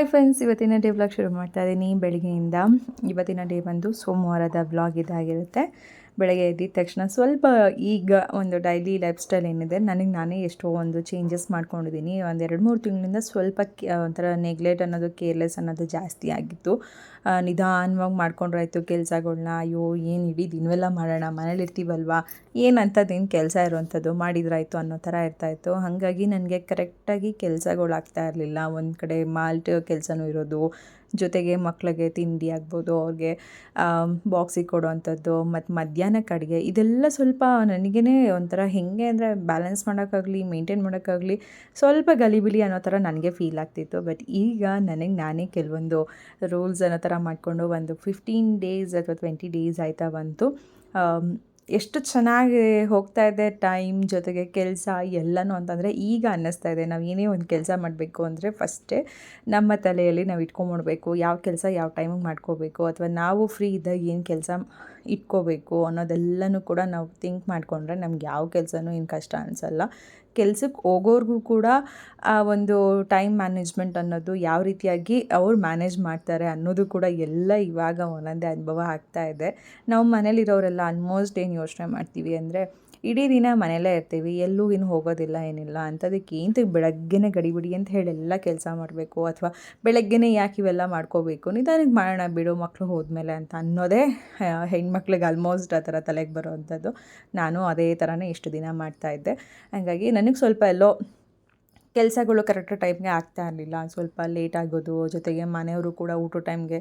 Hi friends ಇವತ್ತಿನ day vlog ಶುರು ಮಾಡ್ತಾ ಇದ್ದೀನಿ ಬೆಳಗ್ಗೆಯಿಂದ ಇವತ್ತಿನ ಡೇ ಬಂದು ಸೋಮವಾರದ ವ್ಲಾಗ್ ಇದಾಗಿರುತ್ತೆ ಬೆಳಗ್ಗೆ ಎದ್ದಿದ ತಕ್ಷಣ ಸ್ವಲ್ಪ ಈಗ ಒಂದು ಡೈಲಿ ಲೈಫ್ ಸ್ಟೈಲ್ ಏನಿದೆ, ನನಗೆ ನಾನೇ ಎಷ್ಟೋ ಒಂದು ಚೇಂಜಸ್ ಮಾಡ್ಕೊಂಡಿದ್ದೀನಿ ಒಂದು ಎರಡು ಮೂರು ತಿಂಗಳಿಂದ ಸ್ವಲ್ಪ ಒಂಥರ ನೆಗ್ಲೆಟ್ ಅನ್ನೋದು ಕೇರ್ಲೆಸ್ ಅನ್ನೋದು ಜಾಸ್ತಿ ಆಗಿತ್ತು. ನಿಧಾನವಾಗಿ ಮಾಡ್ಕೊಂಡ್ರಾಯ್ತು ಕೆಲಸಗಳ್ನ. ಅಯ್ಯೋ, ಏನು ಇಡೀ ದಿನವೆಲ್ಲ ಮಾಡೋಣ ಮನೇಲಿ ಇರ್ತೀವಲ್ವಾ ಏನು ಅಂಥದ್ದೇನು ಕೆಲಸ ಇರುವಂಥದ್ದು ಮಾಡಿದ್ರಾಯ್ತು ಅನ್ನೋ ಥರ ಇರ್ತಾಯಿತ್ತು. ಹಾಗಾಗಿ ನನಗೆ ಕರೆಕ್ಟಾಗಿ ಕೆಲಸಗಳಾಗ್ತಾ ಇರಲಿಲ್ಲ. ಒಂದು ಕಡೆ ಮಾಲ್ಟ್ ಕೆಲಸನೂ ಇರೋದು ಜೊತೆಗೆ ಮಕ್ಕಳಿಗೆ ತಿಂಡಿ ಆಗ್ಬೋದು, ಅವ್ರಿಗೆ ಬಾಕ್ಸಿಗೆ ಕೊಡುವಂಥದ್ದು ಮತ್ತು ಮಧ್ಯಾಹ್ನಕ್ಕೆ ಅಡುಗೆ, ಇದೆಲ್ಲ ಸ್ವಲ್ಪ ನನಗೇ ಒಂಥರ ಹೇಗೆ ಅಂದರೆ ಬ್ಯಾಲೆನ್ಸ್ ಮಾಡೋಕ್ಕಾಗಲಿ ಮೇಂಟೈನ್ ಮಾಡೋಕ್ಕಾಗಲಿ ಸ್ವಲ್ಪ ಗಲಿಬಿಲಿ ಅನ್ನೋ ಥರ ನನಗೆ ಫೀಲ್ ಆಗ್ತಿತ್ತು. ಬಟ್ ಈಗ ನನಗೆ ನಾನೇ ಕೆಲವೊಂದು ರೂಲ್ಸ್ ಅನ್ನೋ ಥರ ಮಾಡಿಕೊಂಡು ಒಂದು ಫಿಫ್ಟೀನ್ ಡೇಸ್ ಅಥವಾ ಟ್ವೆಂಟಿ ಡೇಸ್ ಆಯ್ತಾ ಬಂತು. ಎಷ್ಟು ಚೆನ್ನಾಗಿ ಹೋಗ್ತಾ ಇದೆ ಟೈಮ್ ಜೊತೆಗೆ ಕೆಲಸ ಎಲ್ಲನೂ ಅಂತಂದರೆ ಈಗ ಅನ್ನಿಸ್ತಾ ಇದೆ. ನಾವು ಏನೇ ಒಂದು ಕೆಲಸ ಮಾಡಬೇಕು ಅಂದರೆ ಫಸ್ಟೇ ನಮ್ಮ ತಲೆಯಲ್ಲಿ ನಾವು ಇಟ್ಕೊಂಬಿಡ್ಬೇಕು. ಯಾವ ಕೆಲಸ ಯಾವ ಟೈಮಿಗೆ ಮಾಡ್ಕೋಬೇಕು? ಅಥವಾ ನಾವು ಫ್ರೀ ಇದ್ದಾಗ ಏನು ಕೆಲಸ ಇಟ್ಕೋಬೇಕು ಅನ್ನೋದೆಲ್ಲನೂ ಕೂಡ ನಾವು ಥಿಂಕ್ ಮಾಡಿಕೊಂಡ್ರೆ ನಮ್ಗೆ ಯಾವ ಕೆಲಸನೂ ಏನು ಕಷ್ಟ ಅನಿಸಲ್ಲ. ಕೆಲ್ಸಕ್ಕೆ ಹೋಗೋರ್ಗೂ ಕೂಡ ಆ ಒಂದು ಟೈಮ್ ಮ್ಯಾನೇಜ್ಮೆಂಟ್ ಅನ್ನೋದು ಯಾವ ರೀತಿಯಾಗಿ ಅವ್ರು ಮ್ಯಾನೇಜ್ ಮಾಡ್ತಾರೆ ಅನ್ನೋದು ಕೂಡ ಎಲ್ಲ ಇವಾಗ ಒಂದೊಂದೇ ಅನುಭವ ಆಗ್ತಾ ಇದೆ. ನಾವು ಮನೇಲಿರೋರೆಲ್ಲ ಆಲ್ಮೋಸ್ಟ್ ಏನು ಯೋಚನೆ ಮಾಡ್ತೀವಿ ಅಂದರೆ ಇಡೀ ದಿನ ಮನೆಯಲ್ಲೇ ಇರ್ತೀವಿ, ಎಲ್ಲೂ ಇನ್ನು ಹೋಗೋದಿಲ್ಲ, ಏನಿಲ್ಲ ಅಂಥದಕ್ಕೆ ಏನು ಬೆಳಗ್ಗೆನೇ ಗಡಿಬಿಡಿ ಅಂತ ಹೇಳಿ ಎಲ್ಲ ಕೆಲಸ ಮಾಡಬೇಕು, ಅಥವಾ ಬೆಳಗ್ಗೆನೇ ಯಾಕೆ ಇವೆಲ್ಲ ಮಾಡ್ಕೋಬೇಕು, ನಿಧಾನಕ್ಕೆ ಮಾಡೋಣ ಬಿಡು ಮಕ್ಕಳು ಹೋದ್ಮೇಲೆ ಅಂತ ಅನ್ನೋದೇ ಹೆಣ್ಮಕ್ಳಿಗೆ ಆಲ್ಮೋಸ್ಟ್ ಆ ಥರ ತಲೆಗೆ ಬರೋವಂಥದ್ದು. ನಾನು ಅದೇ ಥರನೇ ಇಷ್ಟು ದಿನ ಮಾಡ್ತಾಯಿದ್ದೆ ಹಾಗಾಗಿ ನನಗೆ ಸ್ವಲ್ಪ ಎಲ್ಲೋ ಕೆಲಸಗಳು ಕರೆಕ್ಟ್ ಟೈಮ್ಗೆ ಆಗ್ತಾ ಇರಲಿಲ್ಲ. ಸ್ವಲ್ಪ ಲೇಟ್ ಆಗೋದು, ಜೊತೆಗೆ ಮನೆಯವರು ಕೂಡ ಊಟ ಟೈಮ್ಗೆ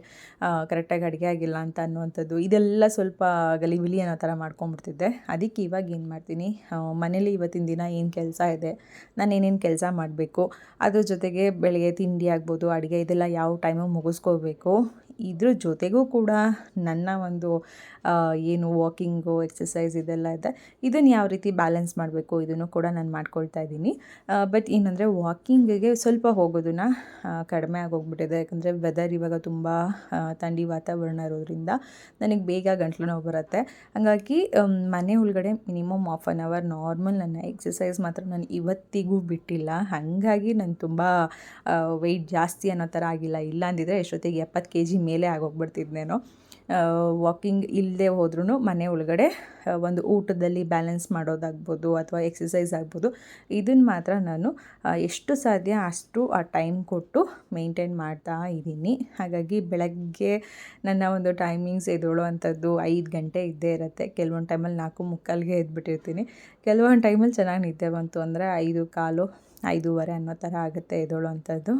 ಕರೆಕ್ಟಾಗಿ ಅಡುಗೆ ಆಗಿಲ್ಲ ಅಂತ ಅನ್ನುವಂಥದ್ದು, ಇದೆಲ್ಲ ಸ್ವಲ್ಪ ಗಲಿಬಿಲಿ ಅನ್ನೋ ಥರ ಮಾಡ್ಕೊಂಬಿಡ್ತಿದ್ದೆ ಅದಕ್ಕೆ ಇವಾಗ ಏನು ಮಾಡ್ತೀನಿ? ಮನೇಲಿ ಇವತ್ತಿನ ದಿನ ಏನು ಕೆಲಸ ಇದೆ? ನಾನು ಏನೇನು ಕೆಲಸ ಮಾಡಬೇಕು? ಅದ್ರ ಜೊತೆಗೆ ಬೆಳಗ್ಗೆ ತಿಂಡಿ ಆಗ್ಬೋದು, ಅಡುಗೆ ಇದೆಲ್ಲ ಯಾವ ಟೈಮಿಗೆ ಮುಗಿಸ್ಕೋಬೇಕು? ಇದ್ರ ಜೊತೆಗೂ ಕೂಡ ನನ್ನ ಒಂದು ಏನು ವಾಕಿಂಗು ಎಕ್ಸಸೈಸ್ ಇದೆಲ್ಲ ಇದೆ. ಇದನ್ನು ಯಾವ ರೀತಿ ಬ್ಯಾಲೆನ್ಸ್ ಮಾಡಬೇಕು ಇದನ್ನು ಕೂಡ ನಾನು ಮಾಡ್ಕೊಳ್ತಾ ಇದ್ದೀನಿ. ಬಟ್ ಏನಂದರೆ ವಾಕಿಂಗಿಗೆ ಸ್ವಲ್ಪ ಹೋಗೋದನ್ನು ಕಡಿಮೆ ಆಗೋಗ್ಬಿಟ್ಟಿದೆ. ಯಾಕಂದರೆ ವೆದರ್ ಇವಾಗ ತುಂಬ ಥಂಡಿ ವಾತಾವರಣ ಇರೋದ್ರಿಂದ ನನಗೆ ಬೇಗ ಗಂಟ್ಲು ನೋವು ಬರುತ್ತೆ. ಹಾಗಾಗಿ ಮನೆ ಒಳಗಡೆ minimum half an hour normal ನನ್ನ ಎಕ್ಸಸೈಸ್ ಮಾತ್ರ ನಾನು ಇವತ್ತಿಗೂ ಬಿಟ್ಟಿಲ್ಲ. ಹಾಗಾಗಿ ನಾನು ತುಂಬ ವೆಯ್ಟ್ ಜಾಸ್ತಿ ಅನ್ನೋ ಥರ ಆಗಿಲ್ಲ. ಇಲ್ಲ ಅಂದಿದ್ರೆ ಎಷ್ಟೊತ್ತಿಗೆ ಎಪ್ಪತ್ತು ಕೆ ಜಿ ಮೇಲೆ ಆಗೋಗ್ಬಿಡ್ತಿದ್ನೇನೋ ವಾಕಿಂಗ್ ಇಲ್ಲದೆ ಹೋದ್ರೂ ಮನೆ ಒಳಗಡೆ ಒಂದು ಊಟದಲ್ಲಿ ಬ್ಯಾಲೆನ್ಸ್ ಮಾಡೋದಾಗ್ಬೋದು ಅಥವಾ ಎಕ್ಸಸೈಸ್ ಆಗ್ಬೋದು ಇದನ್ನು ಮಾತ್ರ ನಾನು ಎಷ್ಟು ಸಾಧ್ಯ ಅಷ್ಟು ಆ ಟೈಮ್ ಕೊಟ್ಟು ಮೇಂಟೈನ್ ಮಾಡ್ತಾ ಇದ್ದೀನಿ. ಹಾಗಾಗಿ ಬೆಳಗ್ಗೆ ನನ್ನ ಒಂದು ಟೈಮಿಂಗ್ಸ್ ಎದ್ದೇಳುವಂಥದ್ದು ಐದು ಗಂಟೆ ಇದ್ದೇ ಇರುತ್ತೆ. ಕೆಲವೊಂದು ಟೈಮಲ್ಲಿ ನಾಲ್ಕು ಮುಕ್ಕಾಲಿಗೆ ಎದ್ಬಿಟ್ಟಿರ್ತೀನಿ. ಕೆಲವೊಂದು ಟೈಮಲ್ಲಿ ಚೆನ್ನಾಗಿ ನಿದ್ದೆ ಬಂತು ಅಂದರೆ ಐದು ಕಾಲು ಐದೂವರೆ ಅನ್ನೋ ಥರ ಆಗುತ್ತೆ ಎದ್ದೇಳುವಂಥದ್ದು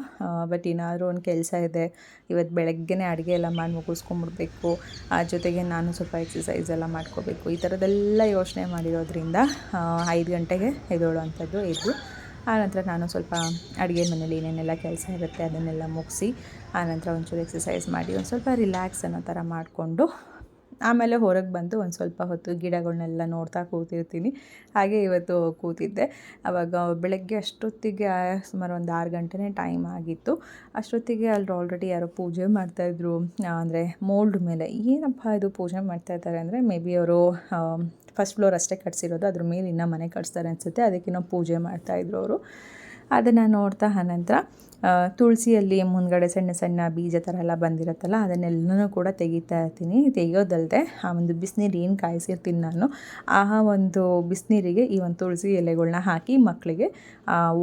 ಬಟ್ ಏನಾದರೂ ಒಂದು ಕೆಲಸ ಇದೆ. ಇವತ್ತು ಬೆಳಗ್ಗೆನೇ ಅಡುಗೆ ಎಲ್ಲ ಮಾಡಿ ಮುಗಿಸ್ಕೊಂಬಿಡ್ಬೇಕು. ಆ ಜೊತೆಗೆ ನಾನು ಸ್ವಲ್ಪ ಎಕ್ಸಸೈಸ್ ಎಲ್ಲ ಮಾಡ್ಕೋಬೇಕು. ಈ ಥರದ್ದೆಲ್ಲ ಯೋಚನೆ ಮಾಡಿರೋದ್ರಿಂದ ಐದು ಗಂಟೆಗೆ ಎದ್ದೇಳುವಂಥದ್ದು ಎದ್ದು ಆನಂತರ ನಾನು ಸ್ವಲ್ಪ ಅಡುಗೆ ಮನೇಲಿ ಏನೇನೆಲ್ಲ ಕೆಲಸ ಇರುತ್ತೆ ಅದನ್ನೆಲ್ಲ ಮುಗಿಸಿ ಆನಂತರ ಒಂಚೂರು ಎಕ್ಸಸೈಸ್ ಮಾಡಿ ಒಂದು ಸ್ವಲ್ಪ ರಿಲ್ಯಾಕ್ಸ್ ಅನ್ನೋ ಥರ ಮಾಡಿಕೊಂಡು ಆಮೇಲೆ ಹೊರಗೆ ಬಂದು ಒಂದು ಸ್ವಲ್ಪ ಹೊತ್ತು ಗಿಡಗಳನ್ನೆಲ್ಲ ನೋಡ್ತಾ ಕೂತಿರ್ತೀನಿ. ಹಾಗೆ ಇವತ್ತು ಕೂತಿದ್ದೆ. ಆವಾಗ ಬೆಳಗ್ಗೆ ಅಷ್ಟೊತ್ತಿಗೆ ಸುಮಾರು ಒಂದು ಆರು ಗಂಟೆನೇ ಟೈಮ್ ಆಗಿತ್ತು. ಅಷ್ಟೊತ್ತಿಗೆ ಅಲ್ಲಿ ಆಲ್ರೆಡಿ ಯಾರೋ ಪೂಜೆ ಮಾಡ್ತಾಯಿದ್ರು ಅಂದರೆ ಮೋಲ್ಡ್ ಮೇಲೆ. ಏನಪ್ಪ ಇದು ಪೂಜೆ ಮಾಡ್ತಾ ಇದ್ದಾರೆ ಅಂದರೆ ಮೇ ಬಿ ಅವರು ಫಸ್ಟ್ ಫ್ಲೋರ್ ಅಷ್ಟೇ ಕಟ್ಸಿರೋದು. ಅದ್ರ ಮೇಲೆ ಇನ್ನೂ ಮನೆ ಕಟ್ಸ್ತಾರೆ ಅನಿಸುತ್ತೆ. ಅದಕ್ಕಿನ್ನೂ ಪೂಜೆ ಮಾಡ್ತಾಯಿದ್ರು ಅವರು. ಅದನ್ನು ನೋಡ್ತಾ ಅನಂತರ ತುಳಸಿಯಲ್ಲಿ ಮುಂದ್ಗಡೆ ಸಣ್ಣ ಸಣ್ಣ ಬೀಜ ಥರ ಎಲ್ಲ ಬಂದಿರುತ್ತಲ್ಲ, ಅದನ್ನೆಲ್ಲನೂ ಕೂಡ ತೆಗಿತಾ ಇರ್ತೀನಿ. ತೆಗಿಯೋದಲ್ಲದೆ ಆ ಒಂದು ಬಿಸಿನೀರು ಏನು ಕಾಯಿಸಿರ್ತೀನಿ ನಾನು, ಆ ಒಂದು ಬಿಸಿನೀರಿಗೆ ಈ ಒಂದು ತುಳಸಿ ಎಲೆಗಳನ್ನ ಹಾಕಿ ಮಕ್ಕಳಿಗೆ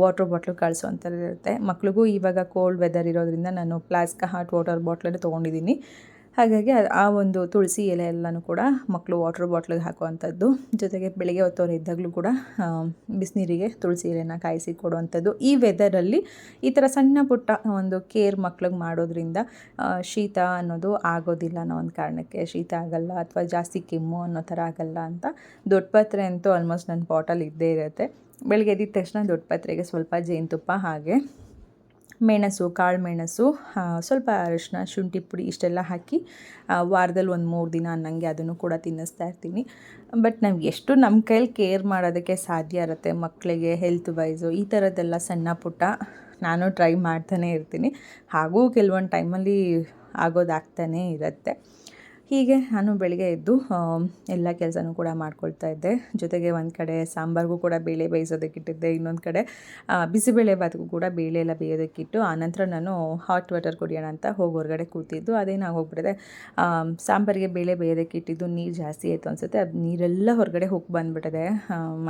ವಾಟ್ರ್ ಬಾಟ್ಲು ಕಳಿಸೋವಂಥದ್ದು ಇರುತ್ತೆ ಮಕ್ಳಿಗೂ ಇವಾಗ ಕೋಲ್ಡ್ ವೆದರ್ ಇರೋದ್ರಿಂದ ನಾನು ಪ್ಲಾಸ್ಕ್ ಹಾಟ್ ವಾಟರ್ ಬಾಟ್ಲಲ್ಲಿ ತೊಗೊಂಡಿದ್ದೀನಿ. ಹಾಗಾಗಿ ಆ- ಒಂದು ತುಳಸಿ ಎಲೆ ಎಲ್ಲನೂ ಕೂಡ ಮಕ್ಕಳು ವಾಟ್ರ್ ಬಾಟ್ಲಿಗೆ ಹಾಕುವಂಥದ್ದು. ಜೊತೆಗೆ ಬೆಳಗ್ಗೆ ಹೊತ್ತವ್ರು ಇದ್ದಾಗಲೂ ಕೂಡ ಬಿಸಿನೀರಿಗೆ ತುಳಸಿ ಎಲೆನ ಕಾಯಿಸಿ ಕೊಡುವಂಥದ್ದು. ಈ ವೆದರಲ್ಲಿ ಈ ಥರ ಸಣ್ಣ ಪುಟ್ಟ ಒಂದು ಕೇರ್ ಮಕ್ಳಿಗೆ ಮಾಡೋದ್ರಿಂದ ಶೀತ ಅನ್ನೋದು ಆಗೋದಿಲ್ಲ ಅನ್ನೋ ಒಂದು ಕಾರಣಕ್ಕೆ. ಶೀತ ಆಗಲ್ಲ ಅಥವಾ ಜಾಸ್ತಿ ಕೆಮ್ಮು ಅನ್ನೋ ಥರ ಆಗಲ್ಲ ಅಂತ ದೊಡ್ಡ ಪತ್ರೆ ಅಂತೂ ಆಲ್ಮೋಸ್ಟ್ ನನ್ನ ಬಾಟಲ್ ಇದ್ದೇ ಇರುತ್ತೆ. ಬೆಳಗ್ಗೆ ಎದ್ದಿದ ತಕ್ಷಣ ದೊಡ್ಡ ಪತ್ರೆಗೆ ಸ್ವಲ್ಪ ಜೇನುತುಪ್ಪ ಹಾಗೆ ಮೆಣಸು, ಕಾಳು ಮೆಣಸು ಸ್ವಲ್ಪ ಅರಿಶಿನ ಶುಂಠಿ ಪುಡಿ ಇಷ್ಟೆಲ್ಲ ಹಾಕಿ ವಾರದಲ್ಲಿ ಒಂದು ಮೂರು ದಿನ ಅನ್ನಂಗೆ ಅದನ್ನು ಕೂಡ ತಿನ್ನಿಸ್ತಾ ಇರ್ತೀನಿ. ಬಟ್ ನಾವು ಎಷ್ಟು ನಮ್ಮ ಕೈಯಲ್ಲಿ ಕೇರ್ ಮಾಡೋದಕ್ಕೆ ಸಾಧ್ಯ ಇರುತ್ತೆ ಮಕ್ಕಳಿಗೆ ಹೆಲ್ತ್ ವೈಸು ಈ ಥರದ್ದೆಲ್ಲ ಸಣ್ಣ ಪುಟ್ಟ ನಾನು ಟ್ರೈ ಮಾಡ್ತಾನೆ ಇರ್ತೀನಿ. ಹಾಗೂ ಕೆಲವೊಂದು ಟೈಮಲ್ಲಿ ಆಗೋದಾಗ್ತಾನೇ ಇರುತ್ತೆ. ಹೀಗೆ ನಾನು ಬೆಳಿಗ್ಗೆ ಎದ್ದು ಎಲ್ಲ ಕೆಲಸನೂ ಕೂಡ ಮಾಡ್ಕೊಳ್ತಾ ಇದ್ದೆ. ಜೊತೆಗೆ ಒಂದು ಕಡೆ ಸಾಂಬಾರಿಗೂ ಕೂಡ ಬೇಳೆ ಬೇಯಿಸೋದಕ್ಕಿಟ್ಟಿದ್ದೆ ಇನ್ನೊಂದು ಕಡೆ ಬಿಸಿಬೇಳೆ ಬಾತ್ಗೂ ಕೂಡ ಬೇಳೆ ಎಲ್ಲ ಬೇಯೋದಕ್ಕಿಟ್ಟು ಆನಂತರ ನಾನು ಹಾಟ್ ವಾಟರ್ ಕುಡಿಯೋಣ ಅಂತ ಹೋಗಿ ಹೊರಗಡೆ ಕೂತಿದ್ದು. ಅದೇನಾಗೋಗ್ಬಿಟ್ಟಿದೆ ಸಾಂಬಾರಿಗೆ ಬೇಳೆ ಬೇಯೋದಕ್ಕಿಟ್ಟಿದ್ದು ನೀರು ಜಾಸ್ತಿ ಆಯಿತು ಅನಿಸುತ್ತೆ. ಅದು ನೀರೆಲ್ಲ ಹೊರಗಡೆ ಹೋಗಿ ಬಂದುಬಿಟ್ಟಿದೆ.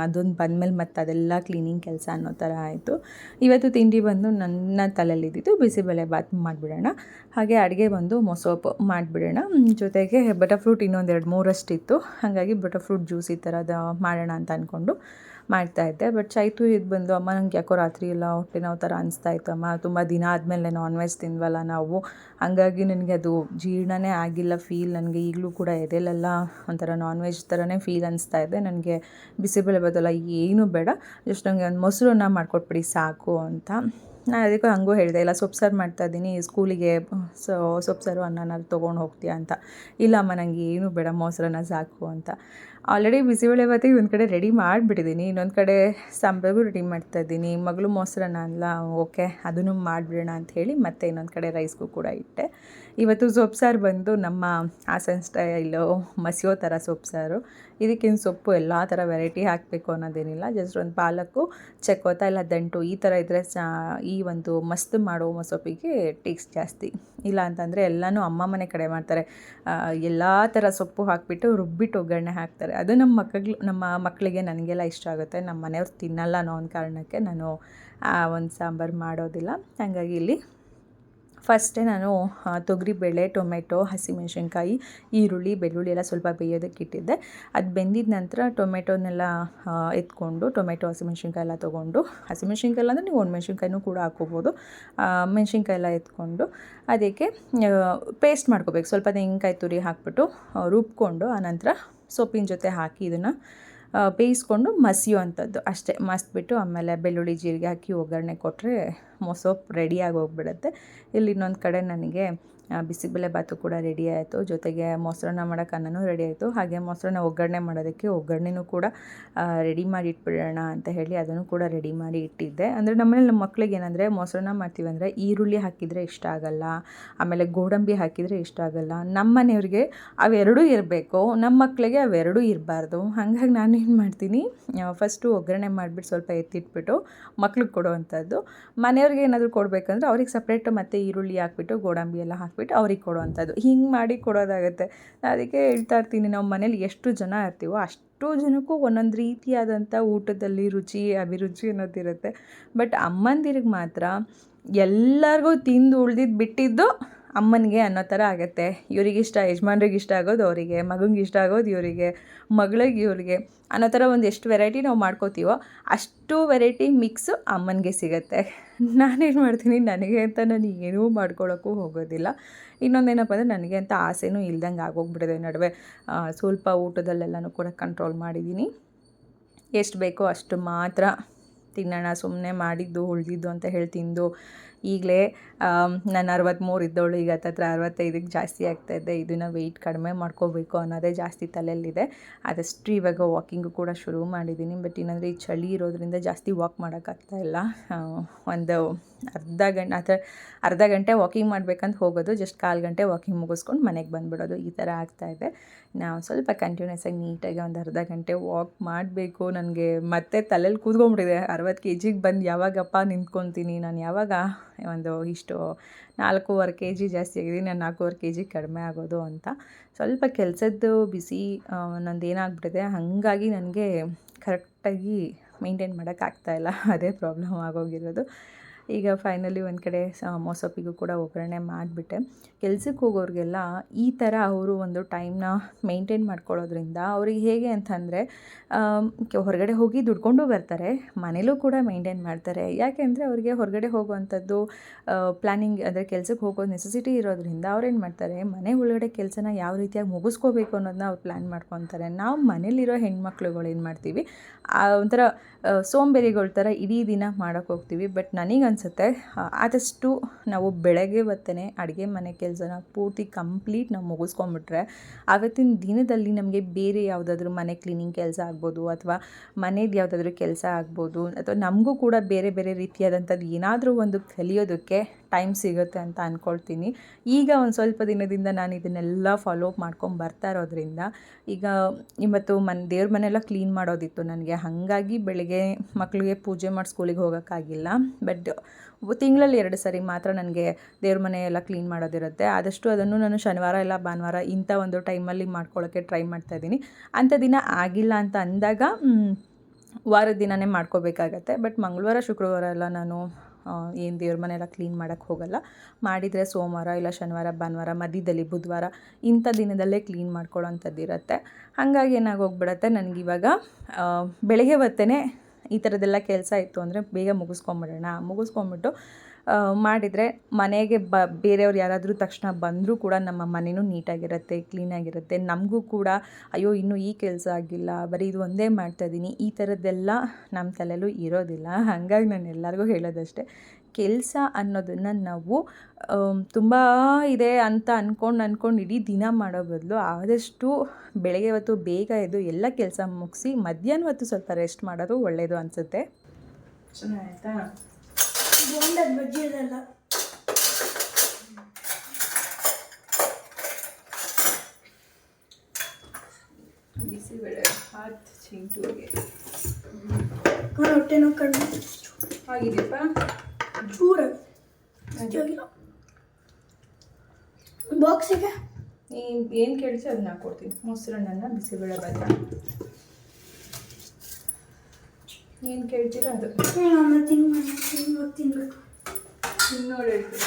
ಅದೊಂದು ಬಂದಮೇಲೆ ಮತ್ತೆ ಅದೆಲ್ಲ ಕ್ಲೀನಿಂಗ್ ಕೆಲಸ ಅನ್ನೋ ಥರ ಆಯಿತು. ಇವತ್ತು ತಿಂಡಿ ಬಂದು ನನ್ನ ತಲೆಯಲ್ಲಿದ್ದಿದ್ದು ಬಿಸಿಬೇಳೆ ಬಾತ್ ಮಾಡಿಬಿಡೋಣ. ಹಾಗೆ ಅಡುಗೆ ಬಂದು ಮೊಸೋಪ್ ಮಾಡಿಬಿಡೋಣ. ಜೊತೆಗೆ ಬಟರ್ಫ್ರೂಟ್ ಇನ್ನೊಂದು ಎರಡು ಮೂರಷ್ಟಿತ್ತು. ಹಾಗಾಗಿ ಬಟರ್ಫ್ರೂಟ್ ಜ್ಯೂಸ್ ಈ ಥರದ ಮಾಡೋಣ ಅಂತ ಅಂದ್ಕೊಂಡು ಮಾಡ್ತಾ ಇದ್ದೆ. ಬಟ್ ಚೈತು ಇದು ಬಂದು ಅಮ್ಮ ನಂಗೆ ಯಾಕೋ ರಾತ್ರಿ ಎಲ್ಲ ಹೊಟ್ಟೆ ನೋವು ಥರ ಅನಿಸ್ತಾ ಇತ್ತು ಅಮ್ಮ. ತುಂಬ ದಿನ ಆದಮೇಲೆ ನಾನ್ ವೆಜ್ ತಿನ್ವಲ್ಲ ನಾವು. ಹಾಗಾಗಿ ನನಗೆ ಅದು ಜೀರ್ಣನೇ ಆಗಿಲ್ಲ ಫೀಲ್ ನನಗೆ ಈಗಲೂ ಕೂಡ ಎದೆಲೆಲ್ಲ ಒಂಥರ ನಾನ್ ವೆಜ್ ಥರನೇ ಫೀಲ್ ಅನಿಸ್ತಾ ಇದೆ. ನನಗೆ ಬಿಸಿಬೇಳೆ ಬದಲ ಏನೂ ಬೇಡ. ಜಸ್ಟ್ ನನಗೆ ಒಂದು ಮೊಸರನ್ನ ಮಾಡಿಕೊಟ್ಬಿಡಿ ಸಾಕು ಅಂತ. ನಾನು ಅದಕ್ಕೂ ಹಂಗೂ ಹೇಳಿದೆ, ಇಲ್ಲ, ಸೊಪ್ಪು ಸಾರು ಮಾಡ್ತಾಯಿದ್ದೀನಿ ಸ್ಕೂಲಿಗೆ, ಸೊ, ಸೊಪ್ಪು ಸಾರು ಅನ್ನನಾದ್ರು ತೊಗೊಂಡು ಹೋಗ್ತೀಯಾ ಅಂತ. ಇಲ್ಲ ಅಮ್ಮ ನನಗೆ ಏನು ಬೇಡ, ಮೊಸರನ್ನ ಸಾಕು ಅಂತ. ಆಲ್ರೆಡಿ ಬಿಸಿಬೇಳೆ ಬಾತಿಗೆ ಒಂದು ಕಡೆ ರೆಡಿ ಮಾಡಿಬಿಟ್ಟಿದ್ದೀನಿ, ಇನ್ನೊಂದು ಕಡೆ ಸಾಂಬಾರಿಗೂ ರೆಡಿ ಮಾಡ್ತಾಯಿದ್ದೀನಿ ಮಗಳು ಮೊಸರನ್ನ ಅಲ್ಲ, ಓಕೆ, ಅದನ್ನು ಮಾಡಿಬಿಡೋಣ ಅಂತ ಹೇಳಿ ಮತ್ತೆ ಇನ್ನೊಂದು ಕಡೆ ರೈಸ್ಗೂ ಕೂಡ ಇಟ್ಟೆ. ಇವತ್ತು ಸೊಪ್ಪು ಸಾರು ಬಂದು ನಮ್ಮ ಹಾಸನ್ ಸ್ಟೈಲು ಮಸಿಯೋ ಥರ ಸೊಪ್ಪು ಸಾರು. ಇದಕ್ಕಿಂತ ಸೊಪ್ಪು ಎಲ್ಲ ಥರ ವೆರೈಟಿ ಹಾಕಬೇಕು ಅನ್ನೋದೇನಿಲ್ಲ. ಜಸ್ಟ್ ಒಂದು ಪಾಲಕ್ಕು ಚಕೋತ ಇಲ್ಲ ದಂಟು, ಈ ಥರ ಇದ್ದರೆ ಚಾ ಈ ಒಂದು ಮಸ್ತ್ ಮಾಡೋ ಸೊಪ್ಪಿಗೆ ಟೇಸ್ಟ್ ಜಾಸ್ತಿ. ಇಲ್ಲ ಅಂತಂದರೆ ಎಲ್ಲನೂ ಅಮ್ಮ ಮನೆ ಕಡೆ ಮಾಡ್ತಾರೆ. ಎಲ್ಲ ಥರ ಸೊಪ್ಪು ಹಾಕಿಬಿಟ್ಟು ರುಬ್ಬಿಟ್ಟು ಒಗ್ಗರಣೆ ಹಾಕ್ತಾರೆ. ಅದು ನಮ್ಮ ಮಕ್ಕಳು ನಮ್ಮ ಮಕ್ಕಳಿಗೆ ನನಗೆಲ್ಲ ಇಷ್ಟ ಆಗುತ್ತೆ. ನಮ್ಮ ಮನೆಯವ್ರು ತಿನ್ನಲ್ಲ ಅನ್ನೋ ಒಂದು ಕಾರಣಕ್ಕೆ ನಾನು ಒಂದು ಸಾಂಬಾರು ಮಾಡೋದಿಲ್ಲ. ಹಾಗಾಗಿ ಇಲ್ಲಿ ಫಸ್ಟೇ ನಾನು ತೊಗರಿ ತೊಗರಿಬೇಳೆ, ಟೊಮೆಟೊ, ಹಸಿಮೆಣಸಿನ್ಕಾಯಿ, ಈರುಳ್ಳಿ, ಬೆಳ್ಳುಳ್ಳಿ ಎಲ್ಲ ಸ್ವಲ್ಪ ಬೇಯೋದಕ್ಕೆ ಇಟ್ಟಿದ್ದೆ. ಅದು ಬೆಂದಿದ ನಂತರ ಟೊಮೆಟೊನೆಲ್ಲ ಎತ್ಕೊಂಡು, ಟೊಮೆಟೊ, ಹಸಿಮೆಣ್ಸಿನ್ಕಾಯಿ ಎಲ್ಲ ತೊಗೊಂಡು, ಹಸಿಮೆಣ್ಸಿನ್ಕಾಯಿ ಅಂದರೆ ನೀವು ಒಣಮೆಣ್ಸಿನ್ಕಾಯಿನೂ ಕೂಡ ಹಾಕೋಬೋದು. ಮೆಣಸಿನ್ಕಾಯಿ ಎಲ್ಲ ಎತ್ಕೊಂಡು, ಅದಕ್ಕೆ ಪೇಸ್ಟ್ ಮಾಡ್ಕೋಬೇಕು. ಸ್ವಲ್ಪ ತೆಂಗಿನಕಾಯಿ ತುರಿ ಹಾಕ್ಬಿಟ್ಟು ರುಬ್ಕೊಂಡು ಆನಂತರ ಸೊಪ್ಪಿನ ಜೊತೆ ಹಾಕಿ ಇದನ್ನು ಬೇಯಿಸ್ಕೊಂಡು ಮಸಿಯುವಂಥದ್ದು ಅಷ್ಟೇ, ಮಸ್ಬಿಟ್ಟು ಆಮೇಲೆ ಬೆಳ್ಳುಳ್ಳಿ ಜೀರಿಗೆ ಹಾಕಿ ಒಗ್ಗರಣೆ ಕೊಟ್ಟರೆ ಮೊಸೊಪ್ಪು ರೆಡಿಯಾಗಿ ಹೋಗ್ಬಿಡುತ್ತೆ. ಇಲ್ಲಿ ಇನ್ನೊಂದು ಕಡೆ ನನಗೆ ಆ, ಬಿಸಿಬೇಳೆ ಬಾತು ಕೂಡ ರೆಡಿ ಆಯಿತು. ಜೊತೆಗೆ ಮೊಸರನ್ನ ಮಾಡೋಕೆ ಅನ್ನನೂ ರೆಡಿ ಆಯಿತು. ಹಾಗೆ ಮೊಸರನ್ನ ಒಗ್ಗರಣೆ ಮಾಡೋದಕ್ಕೆ ಒಗ್ಗರಣೆನೂ ಕೂಡ ರೆಡಿ ಮಾಡಿ ಇಟ್ಬಿಡೋಣ ಅಂತ ಹೇಳಿ ಅದನ್ನು ಕೂಡ ರೆಡಿ ಮಾಡಿ ಇಟ್ಟಿದ್ದೆ. ಅಂದರೆ ನಮ್ಮನೇಲಿ ನಮ್ಮ ಮಕ್ಳಿಗೆ ಏನಂದರೆ ಮೊಸರನ್ನ ಮಾಡ್ತೀವಿ ಅಂದರೆ ಈರುಳ್ಳಿ ಹಾಕಿದರೆ ಇಷ್ಟ ಆಗಲ್ಲ ಆಮೇಲೆ ಗೋಡಂಬಿ ಹಾಕಿದರೆ ಇಷ್ಟ ಆಗಲ್ಲ. ನಮ್ಮ ಮನೆಯವ್ರಿಗೆ ಅವೆರಡೂ ಇರಬೇಕು. ನಮ್ಮ ಮಕ್ಕಳಿಗೆ ಅವೆರಡೂ ಇರಬಾರ್ದು. ಹಾಗಾಗಿ ನಾನು ಏನು ಮಾಡ್ತೀನಿ ಫಸ್ಟು ಒಗ್ಗರಣೆ ಮಾಡಿಬಿಟ್ಟು ಸ್ವಲ್ಪ ಎತ್ತಿಟ್ಬಿಟ್ಟು ಮಕ್ಳಿಗೆ ಕೊಡುವಂಥದ್ದು. ಮನೆಯವ್ರಿಗೆ ಏನಾದರೂ ಕೊಡಬೇಕಂದ್ರೆ ಅವ್ರಿಗೆ ಸಪ್ರೇಟು ಮತ್ತು ಈರುಳ್ಳಿ ಹಾಕ್ಬಿಟ್ಟು ಗೋಡಂಬಿ ಎಲ್ಲ ಹಾಕ್ಬಿಟ್ಟು ಅವ್ರಿಗೆ ಕೊಡುವಂಥದ್ದು. ಹಿಂಗೆ ಮಾಡಿ ಕೊಡೋದಾಗುತ್ತೆ. ಅದಕ್ಕೆ ಹೇಳ್ತಾ ಇರ್ತೀನಿ, ನಾವು ಮನೇಲಿ ಎಷ್ಟು ಜನ ಇರ್ತೀವೋ ಅಷ್ಟು ಜನಕ್ಕೂ ಒಂದೊಂದು ರೀತಿಯಾದಂಥ ಊಟದಲ್ಲಿ ರುಚಿ, ಅಭಿರುಚಿ ಅನ್ನೋದಿರುತ್ತೆ ಬಟ್ ಅಮ್ಮಂದಿರಿಗೆ ಮಾತ್ರ ಎಲ್ಲರಿಗೂ ತಿಂದು ಉಳ್ದಿದ್ದು ಬಿಟ್ಟಿದ್ದು ಅಮ್ಮನಿಗೆ ಅನ್ನೋ ಥರ ಆಗುತ್ತೆ. ಇವ್ರಿಗೆ ಇಷ್ಟ, ಯಜಮಾನ್ರಿಗೆ ಇಷ್ಟ ಆಗೋದು ಅವರಿಗೆ, ಮಗಂಗೆ ಇಷ್ಟ ಆಗೋದು ಇವರಿಗೆ, ಮಗಳಿಗೆ ಇವ್ರಿಗೆ ಅನ್ನೋ ಥರ ಒಂದು ಎಷ್ಟು ವೆರೈಟಿ ನಾವು ಮಾಡ್ಕೋತೀವೋ ಅಷ್ಟು ವೆರೈಟಿ ಮಿಕ್ಸು ಅಮ್ಮನಿಗೆ ಸಿಗುತ್ತೆ. ನಾನೇನು ಮಾಡ್ತೀನಿ, ನನಗೆ ಅಂತ ನಾನು ಏನೂ ಮಾಡ್ಕೊಳ್ಳೋಕ್ಕೂ ಹೋಗೋದಿಲ್ಲ. ಇನ್ನೊಂದೇನಪ್ಪ ಅಂದರೆ ನನಗೆ ಅಂತ ಆಸೆನೂ ಇಲ್ದಂಗೆ ಆಗೋಗ್ಬಿಟ್ಟಿದೆ ನಡುವೆ. ಸ್ವಲ್ಪ ಊಟದಲ್ಲೆಲ್ಲನೂ ಕೂಡ ಕಂಟ್ರೋಲ್ ಮಾಡಿದ್ದೀನಿ ಎಷ್ಟು ಬೇಕೋ ಅಷ್ಟು ಮಾತ್ರ ತಿನ್ನೋಣ ಸುಮ್ಮನೆ ಮಾಡಿದ್ದು, ಉಳಿದಿದ್ದು ಅಂತ ಹೇಳಿ ತಿಂದು ಈಗಲೇ ನಾನು ಅರವತ್ತ್ಮೂರು ಇದ್ದವಳು, ಈಗ ಹತ್ತತ್ರ ಅರವತ್ತೈದಕ್ಕೆ ಜಾಸ್ತಿ ಆಗ್ತಾಯಿದ್ದೆ ಇದನ್ನು ವೆಯ್ಟ್ ಕಡಿಮೆ ಮಾಡ್ಕೋಬೇಕು ಅನ್ನೋದೇ ಜಾಸ್ತಿ ತಲೆಯಲ್ಲಿದೆ. ಆದಷ್ಟು ಇವಾಗ ವಾಕಿಂಗು ಕೂಡ ಶುರು ಮಾಡಿದ್ದೀನಿ ಬಟ್ ಏನಂದರೆ ಈ ಚಳಿ ಇರೋದ್ರಿಂದ ಜಾಸ್ತಿ ವಾಕ್ ಮಾಡೋಕ್ಕಾಗ್ತಾ ಇಲ್ಲ. ಒಂದು ಅರ್ಧ ಗಂಟೆ ಥರ ಅರ್ಧ ಗಂಟೆ ವಾಕಿಂಗ್ ಮಾಡ್ಬೇಕಂತ ಹೋಗೋದು ಜಸ್ಟ್ ಕಾಲು ಗಂಟೆ ವಾಕಿಂಗ್ ಮುಗಿಸ್ಕೊಂಡು ಮನೆಗೆ ಬಂದುಬಿಡೋದು, ಈ ಥರ ಆಗ್ತಾಯಿದೆ ನಾವು ಸ್ವಲ್ಪ ಕಂಟಿನ್ಯೂಸ್ ಆಗಿ ನೀಟಾಗಿ ಒಂದು ಅರ್ಧ ಗಂಟೆ ವಾಕ್ ಮಾಡಬೇಕು, ನನಗೆ ಮತ್ತೆ ತಲೆಯಲ್ಲಿ ಕೂತ್ಕೊಂಡ್ಬಿಟ್ಟಿದೆ. ಅರವತ್ತು ಕೆ ಜಿಗೆ ಬಂದು ಯಾವಾಗಪ್ಪ ನಿಂತ್ಕೊತೀನಿ, ನಾನು ಯಾವಾಗ ಒಂದು ಇಷ್ಟು ನಾಲ್ಕೂವರೆ ಕೆ ಜಿ ಜಾಸ್ತಿ ಆಗಿದೆ ನಾನು ನಾಲ್ಕೂವರೆ ಕೆ ಜಿ ಕಡಿಮೆ ಆಗೋದು ಅಂತ. ಸ್ವಲ್ಪ ಕೆಲಸದ್ದು ಬಿಸಿ ನಂದು ಏನಾಗ್ಬಿಟ್ಟಿದೆ, ಹಾಗಾಗಿ ನನಗೆ ಕರೆಕ್ಟಾಗಿ ಮೇಂಟೈನ್ ಮಾಡೋಕ್ಕಾಗ್ತಾಯಿಲ್ಲ ಅದೇ ಪ್ರಾಬ್ಲಮ್ ಆಗೋಗಿರೋದು. ಈಗ ಫೈನಲಿ ಒಂದು ಕಡೆ ಮೋಸಪ್ಪಿಗೂ ಕೂಡ ಒಗ್ಗರಣೆ ಮಾಡಿಬಿಟ್ಟೆ. ಕೆಲ್ಸಕ್ಕೆ ಹೋಗೋರಿಗೆಲ್ಲ ಈ ಥರ ಅವರು ಒಂದು ಟೈಮ್ನ ಮೇಂಟೈನ್ ಮಾಡ್ಕೊಳ್ಳೋದ್ರಿಂದ ಅವ್ರಿಗೆ ಹೇಗೆ ಅಂತಂದರೆ ಹೊರಗಡೆ ಹೋಗಿ ದುಡ್ಕೊಂಡು ಬರ್ತಾರೆ, ಮನೇಲೂ ಕೂಡ ಮೇಂಟೈನ್ ಮಾಡ್ತಾರೆ. ಯಾಕೆಂದರೆ ಅವರಿಗೆ ಹೊರಗಡೆ ಹೋಗುವಂಥದ್ದು ಪ್ಲ್ಯಾನಿಂಗ್ ಅಂದರೆ ಕೆಲಸಕ್ಕೆ ಹೋಗೋ ನೆಸೆಸಿಟಿ ಇರೋದ್ರಿಂದ ಅವ್ರೇನು ಮಾಡ್ತಾರೆ, ಮನೆ ಒಳಗಡೆ ಕೆಲಸನ ಯಾವ ರೀತಿಯಾಗಿ ಮುಗಿಸ್ಕೋಬೇಕು ಅನ್ನೋದನ್ನ ಅವ್ರು ಪ್ಲ್ಯಾನ್ ಮಾಡ್ಕೊತಾರೆ. ನಾವು ಮನೇಲಿರೋ ಹೆಣ್ಮಕ್ಳುಗಳು ಏನು ಮಾಡ್ತೀವಿ ಒಂಥರ ಸೋಂಬೇರಿಗಳ ಥರ ಇಡೀ ದಿನ ಮಾಡೋಕ್ಕೆ ಹೋಗ್ತೀವಿ. ಬಟ್ ನನಗನ್ಸುತ್ತೆ ಆದಷ್ಟು ನಾವು ಬೆಳಗ್ಗೆ ಹೊತ್ತೇ ಅಡುಗೆ ಮನೆ ಕೆಲಸನ ಪೂರ್ತಿ ಕಂಪ್ಲೀಟ್ ನಾವು ಮುಗಿಸ್ಕೊಂಬಿಟ್ರೆ ಆವತ್ತಿನ ದಿನದಲ್ಲಿ ನಮಗೆ ಬೇರೆ ಯಾವುದಾದ್ರೂ ಮನೆ ಕ್ಲೀನಿಂಗ್ ಕೆಲಸ ಆಗ್ಬೋದು ಅಥವಾ ಮನೇದು ಯಾವುದಾದ್ರೂ ಕೆಲಸ ಆಗ್ಬೋದು ಅಥವಾ ನಮಗೂ ಕೂಡ ಬೇರೆ ಬೇರೆ ರೀತಿಯಾದಂಥದ್ದು ಏನಾದರೂ ಒಂದು ಕಲಿಯೋದಕ್ಕೆ ಟೈಮ್ ಸಿಗುತ್ತೆ ಅಂತ ಅಂದ್ಕೊಳ್ತೀನಿ ಈಗ ಒಂದು ಸ್ವಲ್ಪ ದಿನದಿಂದ ನಾನು ಇದನ್ನೆಲ್ಲ ಫಾಲೋ ಅಪ್ ಮಾಡ್ಕೊಂಡು ಬರ್ತಾ ಇರೋದ್ರಿಂದ ಈಗ ಇವತ್ತು ಮನೆ, ದೇವ್ರ ಮನೆಯೆಲ್ಲ ಕ್ಲೀನ್ ಮಾಡೋದಿತ್ತು ನನಗೆ. ಹಾಗಾಗಿ ಬೆಳಿಗ್ಗೆ ಮಕ್ಕಳಿಗೆ ಪೂಜೆ ಮಾಡಿ ಸ್ಕೂಲಿಗೆ ಹೋಗೋಕ್ಕಾಗಿಲ್ಲ. ಬಟ್ ತಿಂಗಳಲ್ಲಿ ಎರಡು ಸರಿ ಮಾತ್ರ ನನಗೆ ದೇವ್ರ ಮನೆ ಎಲ್ಲ ಕ್ಲೀನ್ ಮಾಡೋದಿರುತ್ತೆ. ಆದಷ್ಟು ಅದನ್ನು ನಾನು ಶನಿವಾರ ಇಲ್ಲ ಭಾನುವಾರ ಇಂಥ ಒಂದು ಟೈಮಲ್ಲಿ ಮಾಡ್ಕೊಳ್ಳೋಕ್ಕೆ ಟ್ರೈ ಮಾಡ್ತಾಯಿದ್ದೀನಿ ಅಂಥ ದಿನ ಆಗಿಲ್ಲ ಅಂತ ಅಂದಾಗ ವಾರದ ದಿನನೇ ಮಾಡ್ಕೋಬೇಕಾಗತ್ತೆ. ಬಟ್ ಮಂಗಳವಾರ, ಶುಕ್ರವಾರ ಎಲ್ಲ ನಾನು ಏನು ದೇವ್ರ ಮನೆ ಎಲ್ಲ ಕ್ಲೀನ್ ಮಾಡೋಕ್ಕೆ ಹೋಗಲ್ಲ. ಮಾಡಿದರೆ ಸೋಮವಾರ ಇಲ್ಲ ಶನಿವಾರ, ಭಾನುವಾರ, ಮಧ್ಯದಲ್ಲಿ ಬುಧವಾರ ಇಂಥ ದಿನದಲ್ಲೇ ಕ್ಲೀನ್ ಮಾಡ್ಕೊಳ್ಳೋಂಥದ್ದು ಇರುತ್ತೆ. ಹಾಗಾಗಿ ಏನಾಗೋಗ್ಬಿಡತ್ತೆ ನನಗಿವಾಗ ಬೆಳಗ್ಗೆ ಹೊತ್ತೇ ಈ ಥರದ್ದೆಲ್ಲ ಕೆಲಸ ಇತ್ತು ಅಂದರೆ ಬೇಗ ಮುಗಿಸ್ಕೊಂಬಿಡೋಣ. ಮುಗಿಸ್ಕೊಂಬಿಟ್ಟು ಮಾಡಿದರೆ ಮನೆಗೆ ಬ, ಬೇರೆಯವ್ರು ಯಾರಾದರೂ ತಕ್ಷಣ ಬಂದರೂ ಕೂಡ ನಮ್ಮ ಮನೆಯೂ ನೀಟಾಗಿರುತ್ತೆ, ಕ್ಲೀನಾಗಿರುತ್ತೆ. ನಮಗೂ ಕೂಡ, ಅಯ್ಯೋ, ಇನ್ನೂ ಈ ಕೆಲಸ ಆಗಿಲ್ಲ, ಬರೀ ಇದು ಒಂದೇ ಮಾಡ್ತಾಯಿದ್ದೀನಿ ಈ ಥರದ್ದೆಲ್ಲ ನಮ್ಮ ತಲೆಯಲ್ಲೂ ಇರೋದಿಲ್ಲ. ಹಾಗಾಗಿ ನಾನು ಎಲ್ಲರಿಗೂ ಹೇಳೋದಷ್ಟೇ, ಕೆಲಸ ಅನ್ನೋದನ್ನು ನಾವು ತುಂಬ ಇದೆ ಅಂತ ಅಂದ್ಕೊಂಡು ಅಂದ್ಕೊಂಡು ಇಡೀ ದಿನ ಮಾಡೋ ಬದಲು ಆದಷ್ಟು ಬೆಳಗ್ಗೆ ಹೊತ್ತು ಬೇಗ ಎದ್ದು ಎಲ್ಲ ಕೆಲಸ ಮುಗಿಸಿ ಮಧ್ಯಾಹ್ನ ಹೊತ್ತು ಸ್ವಲ್ಪ ರೆಸ್ಟ್ ಮಾಡೋದು ಒಳ್ಳೆಯದು ಅನಿಸುತ್ತೆ. ಚೆನ್ನಾಗಾಯ್ತಾ ಬೋಂಡದ ಬಜ್ಜಿ ಇದೆಲ್ಲ ಬಿಸಿಬೇಳೆ ಬಾತ್ ಚಿಂಟುಗೆ ನಾನು ಹೊಟ್ಟೆ ನೋವು ಕಡಿಮೆ ಆಗಿದೆಯಪ್ಪ? ಚೂರ ಜಾಗಿಲ್ಲ ಬಾಕ್ಸಿಗೆ ನೀನು ಏನು ಕೇಳ್ತೀವಿ ಅದನ್ನ ಹಾಕ್ಕೊಡ್ತೀನಿ ಮೊಸರನ್ನ ಬಿಸಿಬೇಳೆ ಭಾತ. ಏನು ಕೇಳ್ತೀರೋ ಅದು? ಆಮೇಲೆ ತಿಂಗ್ ಮಾಡಿ ತಿಂಗ್ ತಿನ್ಬೇಕು. ನೋಡಿ ಹೇಳ್ತೀನಿ.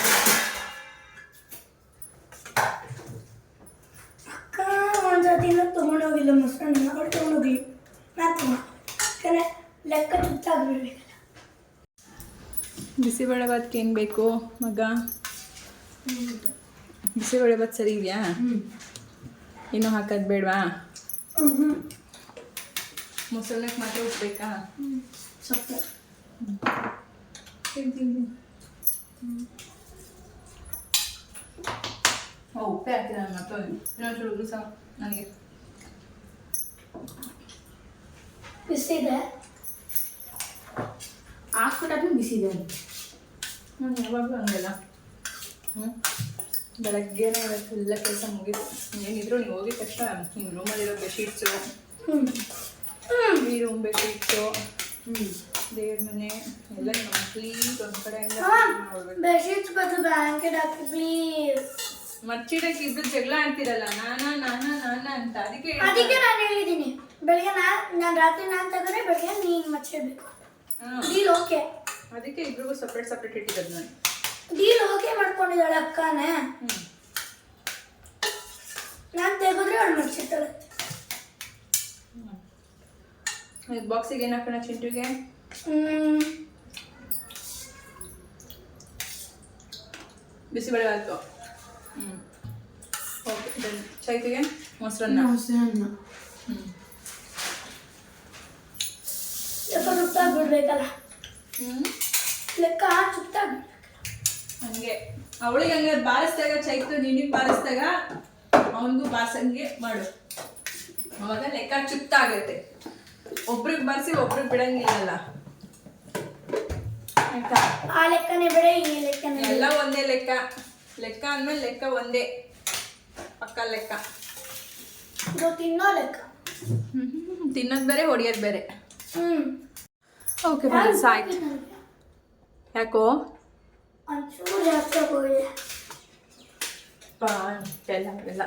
ಅಕ್ಕ ಒಂದ್ಸತಿನ ತೊಗೊಂಡೋಗಿಲ್ಲ ಮೊಸರನ್ನ ಅವ್ರು ತೊಗೊಂಡೋಗಿ ನಾನು ತಗೊಂಡು ಯಾಕಂದ್ರೆ ಲೆಕ್ಕ ತುತ್ತಾಗ್ಬಿಡ್ಬೇಕಲ್ಲ ಬಿಸಿಬೇಳೆ ಭಾತ್ಗೆ ಏನು ಬೇಕು ಮಗ? ಬಿಸಿಬೇಳೆ ಭಾತ್ ಸರಿ ಇದೆಯಾ? ಇನ್ನೂ ಹಾಕೋದು ಬೇಡವಾ? ಹ್ಞೂ ಮೊಸರನ್ನಕ್ಕೆ ಮಾತ್ರ ಉಪ್ಪಬೇಕಾ ಸೊಪ್ಪು ಓ ಉಪ್ಪೆ ಹಾಕಿದ ಮತ್ತೊಂದು ಇನ್ನೊಂದು ಉಗುರು ಸಹ ನನಗೆ ಹಾಕ್ಬಿಟ್ಟು ಬಿಸಿ ಇದೆ ನಾನು ಯಾವಾಗಲೂ ಹಂಗಲ್ಲ ಹ್ಞೂ ಬೆಳಗ್ಗೆನೇ ಇವತ್ತೆಲ್ಲ ಕೆಲಸ ಮುಗೀತು ಏನಿದ್ರು ನೀವು ಹೋಗಿದ ತಕ್ಷಣ ನಿಮ್ಮ ರೂಮಲ್ಲಿರೋ ಬೆಡ್ಶೀಟ್ಸು ಹ್ಞೂ ಈ ಉಂಬೇಕು ಬೆಡ್ಶೀಟ್ಸು ದೇವ್ರ ಮನೆ ಎಲ್ಲ ಕಂಪ್ಲೀಟ್ ಒಂದು ಕಡೆ ಬೆಡ್ಶೀಟ್ಸ್ ಬದಲು ಬ್ಲಾಂಕೆಟ್ ಹಾಕಿ ಪ್ಲೀಸ್ ಮಚ್ಚಿಡಕ್ಕೆ ಇಬ್ರು ಜಗಳ ಆಡ್ತಿರಲ್ಲ ನಾನಾ ನಾನಾ ನಾನಾ ಅಂತ. ಅದಕ್ಕೆ ಅದಕ್ಕೆ ನಾನು ಹೇಳಿದ್ದೀನಿ ಬೆಳಿಗ್ಗೆ ನಾ ನಾನು ರಾತ್ರಿ ನಾನು ತಗೊಂಡ್ರೆ ಬೆಳಿಗ್ಗೆ ನೀನು ಮಚ್ಚಿಡ್ಬೇಕು. ಡೀಲ್ ಓಕೆ ಅದಕ್ಕೆ ಇಬ್ರಿಗೂ ಸಪ್ರೇಟ್ ಸಪ್ರೇಟ್ ಇಟ್ಟಿರೋದು ನಾನು. ಡೀಲ್ ಓಕೆ ಮಾಡ್ಕೊಂಡಿದ್ದಾಳೆ ಅಕ್ಕನೇ. ನಾನು ತೆಗೆದ್ರೆ ಅವಳು ಮಚ್ಚಿಡ್ತಾಳೆ ಇದು ಬಾಕ್ಸಿಗೆ ಏನು ಹಾಕೋಣ ಚಿಂಟುಗೆ ಹ್ಮ್ ಬಿಸಿಬೇಳೆ ಆಯಿತು ಹ್ಞೂ ಓಕೆ ದೆನ್ ಚೈತಿಗೆ ಮೊಸರನ್ನ ಮೊಸರನ್ನ ಹ್ಞೂ ಲೆಕ್ಕ ಹಂಗೆ. ಅವಳಿಗೆ ಹಂಗೆ ಬಾರಿಸ್ದಾಗ ಚೈತು ನಿನಗೆ ಬಾರಿಸ್ದಾಗ ಅವನಿಗೂ ಬಾರ್ಸಂಗೆ ಮಾಡು. ಅವಾಗ ಲೆಕ್ಕ ಚುತ್ತಾಗತ್ತೆ ಒಬ್ರಿಗೆ ಬರ್ಸಿ ಒಬ್ರಿಗೆ ಬಿಡಂಗಿಲ್ಲಲ್ಲ. ಆ ಲೆಕ್ಕನೇ ಬೇಡ ಈ ಲೆಕ್ಕನೇ. ಎಲ್ಲ ಒಂದೇ ಲೆಕ್ಕ. ಲೆಕ್ಕ ಅಂದ್ಮೇಲೆ ಲೆಕ್ಕ ಒಂದೇ. ಪಕ್ಕ ಲೆಕ್ಕ. ಇದು ತಿನ್ನೋ ಲೆಕ್ಕ. ತಿನ್ನೋದು ಬೇರೆ ಹೊಡಿಯೋದು ಬೇರೆ. ಹ್ಮ್. ಓಕೆ ಫ್ರೆಂಡ್ಸ್ ಆಯ್ತು. ಯಾಕೋ? ಒಂಚೂರು ಜಾಸ್ತಿ ಹೋಗಿದೆ ಎಲ್ಲ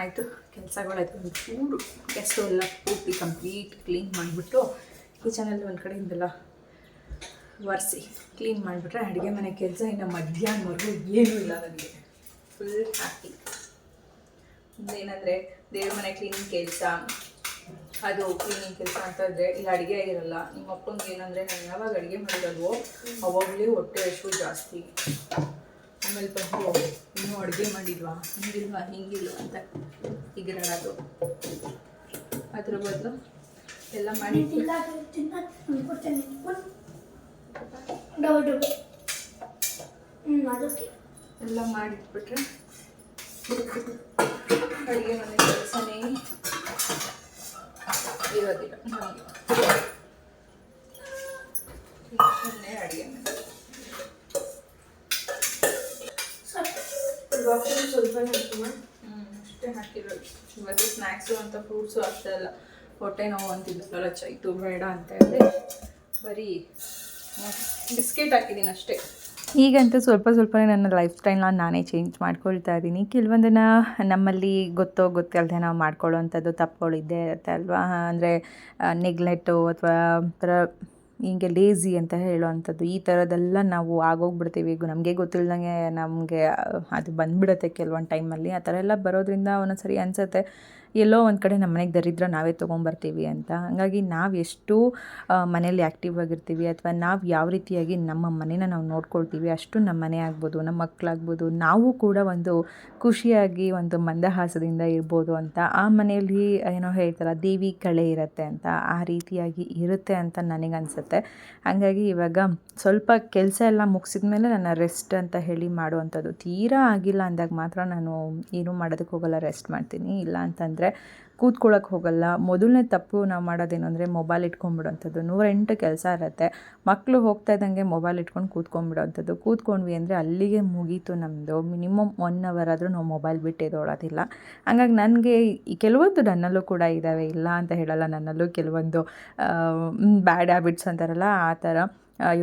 ಆಯಿತು, ಕೆಲಸಗಳಾಯ್ತು. ಒಂದು ಚೂರು ಗೆಸ್ಟು ಎಲ್ಲ ಪೂರ್ತಿ ಕಂಪ್ಲೀಟ್ ಕ್ಲೀನ್ ಮಾಡಿಬಿಟ್ಟು ಕಿಚನಲ್ಲಿ ಒಂದು ಕಡೆಯಿಂದೆಲ್ಲ ಒರೆಸಿ ಕ್ಲೀನ್ ಮಾಡಿಬಿಟ್ರೆ ಅಡುಗೆ ಮನೆ ಕೆಲಸ ಇನ್ನು ಮಧ್ಯಾಹ್ನವರೆಗೂ ಏನೂ ಇಲ್ಲ ನನಗೆ ಫುಲ್ ಹ್ಯಾಪಿ ಏನಂದರೆ ದೇವ್ರ ಮನೆ ಕ್ಲೀನಿಂಗ್ ಕೆಲಸ, ಅದು ಕ್ಲೀನಿಂಗ್ ಕೆಲಸ ಅಂತಂದರೆ ಇಲ್ಲ ಅಡುಗೆ ಆಗಿರಲ್ಲ, ನಿಮ್ಮ ಅಪ್ಪಂಗೆ ಏನಂದರೆ ನಾನು ಯಾವಾಗ ಅಡುಗೆ ಮಾಡಿರಲ್ವೋ ಅವಾಗಲೇ ಹೊಟ್ಟೆ ಹಸು ಜಾಸ್ತಿ. ಆಮೇಲೆ ಬಂದು ಇನ್ನೂ ಅಡುಗೆ ಮಾಡಿಲ್ವಾ ಹಿಂಗಿಲ್ವಾ ಹಿಂಗಿಲ್ವಾ ಅಂತ ಹೀಗಿರೋದು ಅದ್ರ ಬದಲು ಎಲ್ಲ ಮಾಡಿ ಎಲ್ಲ ಮಾಡಿಟ್ಬಿಟ್ರೆ ಅಡುಗೆ ಮನೆ ಕೆಲಸನೇ ಇರೋದಿಲ್ಲ. ನಮಗೆ ಅಡುಗೆ ಮನೆ. ಸ್ವಲ್ಪ ಅಷ್ಟೇ ಹಾಕಿರೋದು ಇವತ್ತು ಸ್ನ್ಯಾಕ್ಸು ಅಂತ ಫ್ರೂಟ್ಸು ಅಷ್ಟೇ ಅಲ್ಲ. ಹೊಟ್ಟೆ ನೋವು ಅಂತಿದ್ದಲ್ಲ ಚೈತು ಬೇಡ ಅಂತ ಹೇಳಿ ಬರೀ ಬಿಸ್ಕೆಟ್ ಹಾಕಿದ್ದೀನಿ ಅಷ್ಟೇ. ಈಗಂತೂ ಸ್ವಲ್ಪ ಸ್ವಲ್ಪನೇ ನನ್ನ ಲೈಫ್ ಸ್ಟೈಲ್ನ ನಾನೇ ಚೇಂಜ್ ಮಾಡ್ಕೊಳ್ತಾ ಇದ್ದೀನಿ. ಕೆಲವೊಂದನ್ನ ನಮ್ಮಲ್ಲಿ ಗೊತ್ತೋ ಗೊತ್ತಿಲ್ಲದೆ ನಾವು ಮಾಡ್ಕೊಳ್ಳೋವಂಥದ್ದು ತಪ್ಪುಗಳಿದ್ದೇ ಇರುತ್ತೆ ಅಲ್ವಾ? ಅಂದರೆ ನೆಗ್ಲೆಟ್ಟು ಅಥವಾ ಥರ ಹಿಂಗೆ ಲೇಝಿ ಅಂತ ಹೇಳೋವಂಥದ್ದು. ಈ ಥರದ್ದೆಲ್ಲ ನಾವು ಆಗೋಗ್ಬಿಡ್ತೀವಿ. ನಮಗೆ ಗೊತ್ತಿಲ್ದಂಗೆ ನಮಗೆ ಅದು ಬಂದ್ಬಿಡುತ್ತೆ ಕೆಲವೊಂದು ಟೈಮಲ್ಲಿ ಆ ಥರ ಎಲ್ಲ ಬರೋದ್ರಿಂದ ಒಂದೊಂದು ಸರಿ ಅನಿಸುತ್ತೆ. ಎಲ್ಲೋ ಒಂದು ಕಡೆ ನಮ್ಮ ಮನೆಗೆ ದರಿದ್ರ ನಾವೇ ತೊಗೊಂಬರ್ತೀವಿ ಅಂತ. ಹಾಗಾಗಿ ನಾವು ಎಷ್ಟು ಮನೇಲಿ ಆ್ಯಕ್ಟಿವ್ ಆಗಿರ್ತೀವಿ ಅಥವಾ ನಾವು ಯಾವ ರೀತಿಯಾಗಿ ನಮ್ಮ ಮನೇನ ನಾವು ನೋಡ್ಕೊಳ್ತೀವಿ, ಅಷ್ಟು ನಮ್ಮ ಮನೆ ಆಗ್ಬೋದು ನಮ್ಮ ಮಕ್ಕಳಾಗ್ಬೋದು ನಾವು ಕೂಡ ಒಂದು ಖುಷಿಯಾಗಿ, ಒಂದು ಮಂದಹಾಸದಿಂದ ಇರ್ಬೋದು ಅಂತ. ಆ ಮನೆಯಲ್ಲಿ ಏನೋ ಹೇಳ್ತಾರೆ, ದೇವಿ ಕಳೆ ಇರುತ್ತೆ ಅಂತ. ಆ ರೀತಿಯಾಗಿ ಇರುತ್ತೆ ಅಂತ ನನಗೆ ಅನಿಸುತ್ತೆ. ಹಾಗಾಗಿ ಇವಾಗ ಸ್ವಲ್ಪ ಕೆಲಸ ಎಲ್ಲ ಮುಗಿಸಿದ ಮೇಲೆ ನನ್ನ ರೆಸ್ಟ್ ಅಂತ ಹೇಳಿ ಮಾಡುವಂಥದ್ದು. ತೀರಾ ಆಗಿಲ್ಲ ಅಂದಾಗ ಮಾತ್ರ ನಾನು ಏನೂ ಮಾಡೋದಕ್ಕೆ ಹೋಗಲ್ಲ ರೆಸ್ಟ್ ಮಾಡ್ತೀನಿ. ಇಲ್ಲ ಅಂತಂದರೆ ಕೂತ್ಕೊಳ್ಳೋಕೆ ಹೋಗಲ್ಲ. ಮೊದಲನೇ ತಪ್ಪು ನಾವು ಮಾಡೋದೇನು ಅಂದರೆ ಮೊಬೈಲ್ ಇಟ್ಕೊಂಡ್ಬಿಡೋಂಥದ್ದು. ನೂರೆಂಟು ಕೆಲಸ ಇರುತ್ತೆ. ಮಕ್ಕಳು ಹೋಗ್ತಾ ಇದ್ದಂಗೆ ಮೊಬೈಲ್ ಇಟ್ಕೊಂಡು ಕೂತ್ಕೊಂಡ್ಬಿಡೋಂಥದ್ದು. ಕೂತ್ಕೊಂಡ್ವಿ ಅಂದರೆ ಅಲ್ಲಿಗೆ ಮುಗೀತು ನಮ್ಮದು ಮಿನಿಮಮ್ ಒನ್ ಅವರ್ ಆದರೂ ನಾವು ಮೊಬೈಲ್ ಬಿಟ್ಟು ಎದೋಳೋದಿಲ್ಲ. ಹಂಗಾಗಿ ನನಗೆ ಕೆಲವೊಂದು ನನ್ನಲ್ಲೂ ಕೂಡ ಇದ್ದಾವೆ. ಇಲ್ಲ ಅಂತ ಹೇಳಲ್ಲ ನನ್ನಲ್ಲೂ ಕೆಲವೊಂದು ಬ್ಯಾಡ್ ಹ್ಯಾಬಿಟ್ಸ್ ಅಂತಾರಲ್ಲ ಆ ಥರ.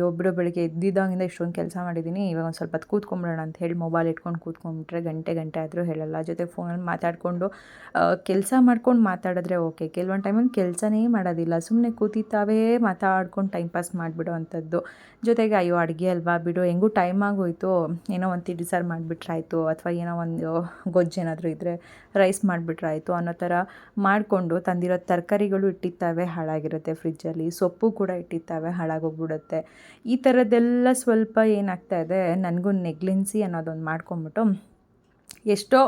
ಒಬ್ಬರು ಬೆಳಿಗ್ಗೆ ಎದ್ದಿದ್ದಾಗಿಂದ ಇಷ್ಟೊಂದು ಕೆಲಸ ಮಾಡಿದ್ದೀನಿ ಇವಾಗ ಒಂದು ಸ್ವಲ್ಪ ಹೊತ್ತು ಕೂತ್ಕೊಂಬಿಡೋಣ ಅಂತ ಹೇಳಿ ಮೊಬೈಲ್ ಇಟ್ಕೊಂಡು ಕೂತ್ಕೊಂಡ್ಬಿಟ್ರೆ ಗಂಟೆ ಗಂಟೆ ಆದರೂ ಹೇಳಲ್ಲ. ಜೊತೆ ಫೋನಲ್ಲಿ ಮಾತಾಡಿಕೊಂಡು ಕೆಲಸ ಮಾಡ್ಕೊಂಡು ಮಾತಾಡಿದ್ರೆ ಓಕೆ ಕೆಲವೊಂದು ಟೈಮಲ್ಲಿ ಕೆಲಸನೇ ಮಾಡೋದಿಲ್ಲ. ಸುಮ್ಮನೆ ಕೂತಿದ್ದಾವೇ ಮಾತಾಡ್ಕೊಂಡು ಟೈಮ್ ಪಾಸ್ ಮಾಡಿಬಿಡೋ ಅಂಥದ್ದು. ಜೊತೆಗೆ, ಅಯ್ಯೋ, ಅಡುಗೆ ಅಲ್ವಾ, ಬಿಡು, ಹೆಂಗೂ ಟೈಮ್ ಆಗೋಯ್ತು, ಏನೋ ಒಂದು ತಿಳಿ ಸಾರು ಮಾಡಿಬಿಟ್ರಾಯ್ತು, ಅಥವಾ ಏನೋ ಒಂದು ಗೊಜ್ಜು ಏನಾದರೂ ಇದ್ದರೆ ರೈಸ್ ಮಾಡಿಬಿಟ್ರಾಯ್ತು ಅನ್ನೋ ಥರ ಮಾಡಿಕೊಂಡು ತಂದಿರೋ ತರಕಾರಿಗಳು ಇಟ್ಟಿರ್ತಾವೆ ಹಾಳಾಗಿರುತ್ತೆ ಫ್ರಿಜ್ಜಲ್ಲಿ ಸೊಪ್ಪು ಕೂಡ ಇಟ್ಟಿರ್ತಾವೆ ಹಾಳಾಗೋಗ್ಬಿಡುತ್ತೆ. ಈ ಥರದ್ದೆಲ್ಲ ಸ್ವಲ್ಪ ಏನಾಗ್ತಾ ಇದೆ, ನನಗೂ ನೆಗ್ಲೆನ್ಸಿ ಅನ್ನೋದೊಂದು ಮಾಡ್ಕೊಂಬಿಟ್ಟು ಎಷ್ಟೋ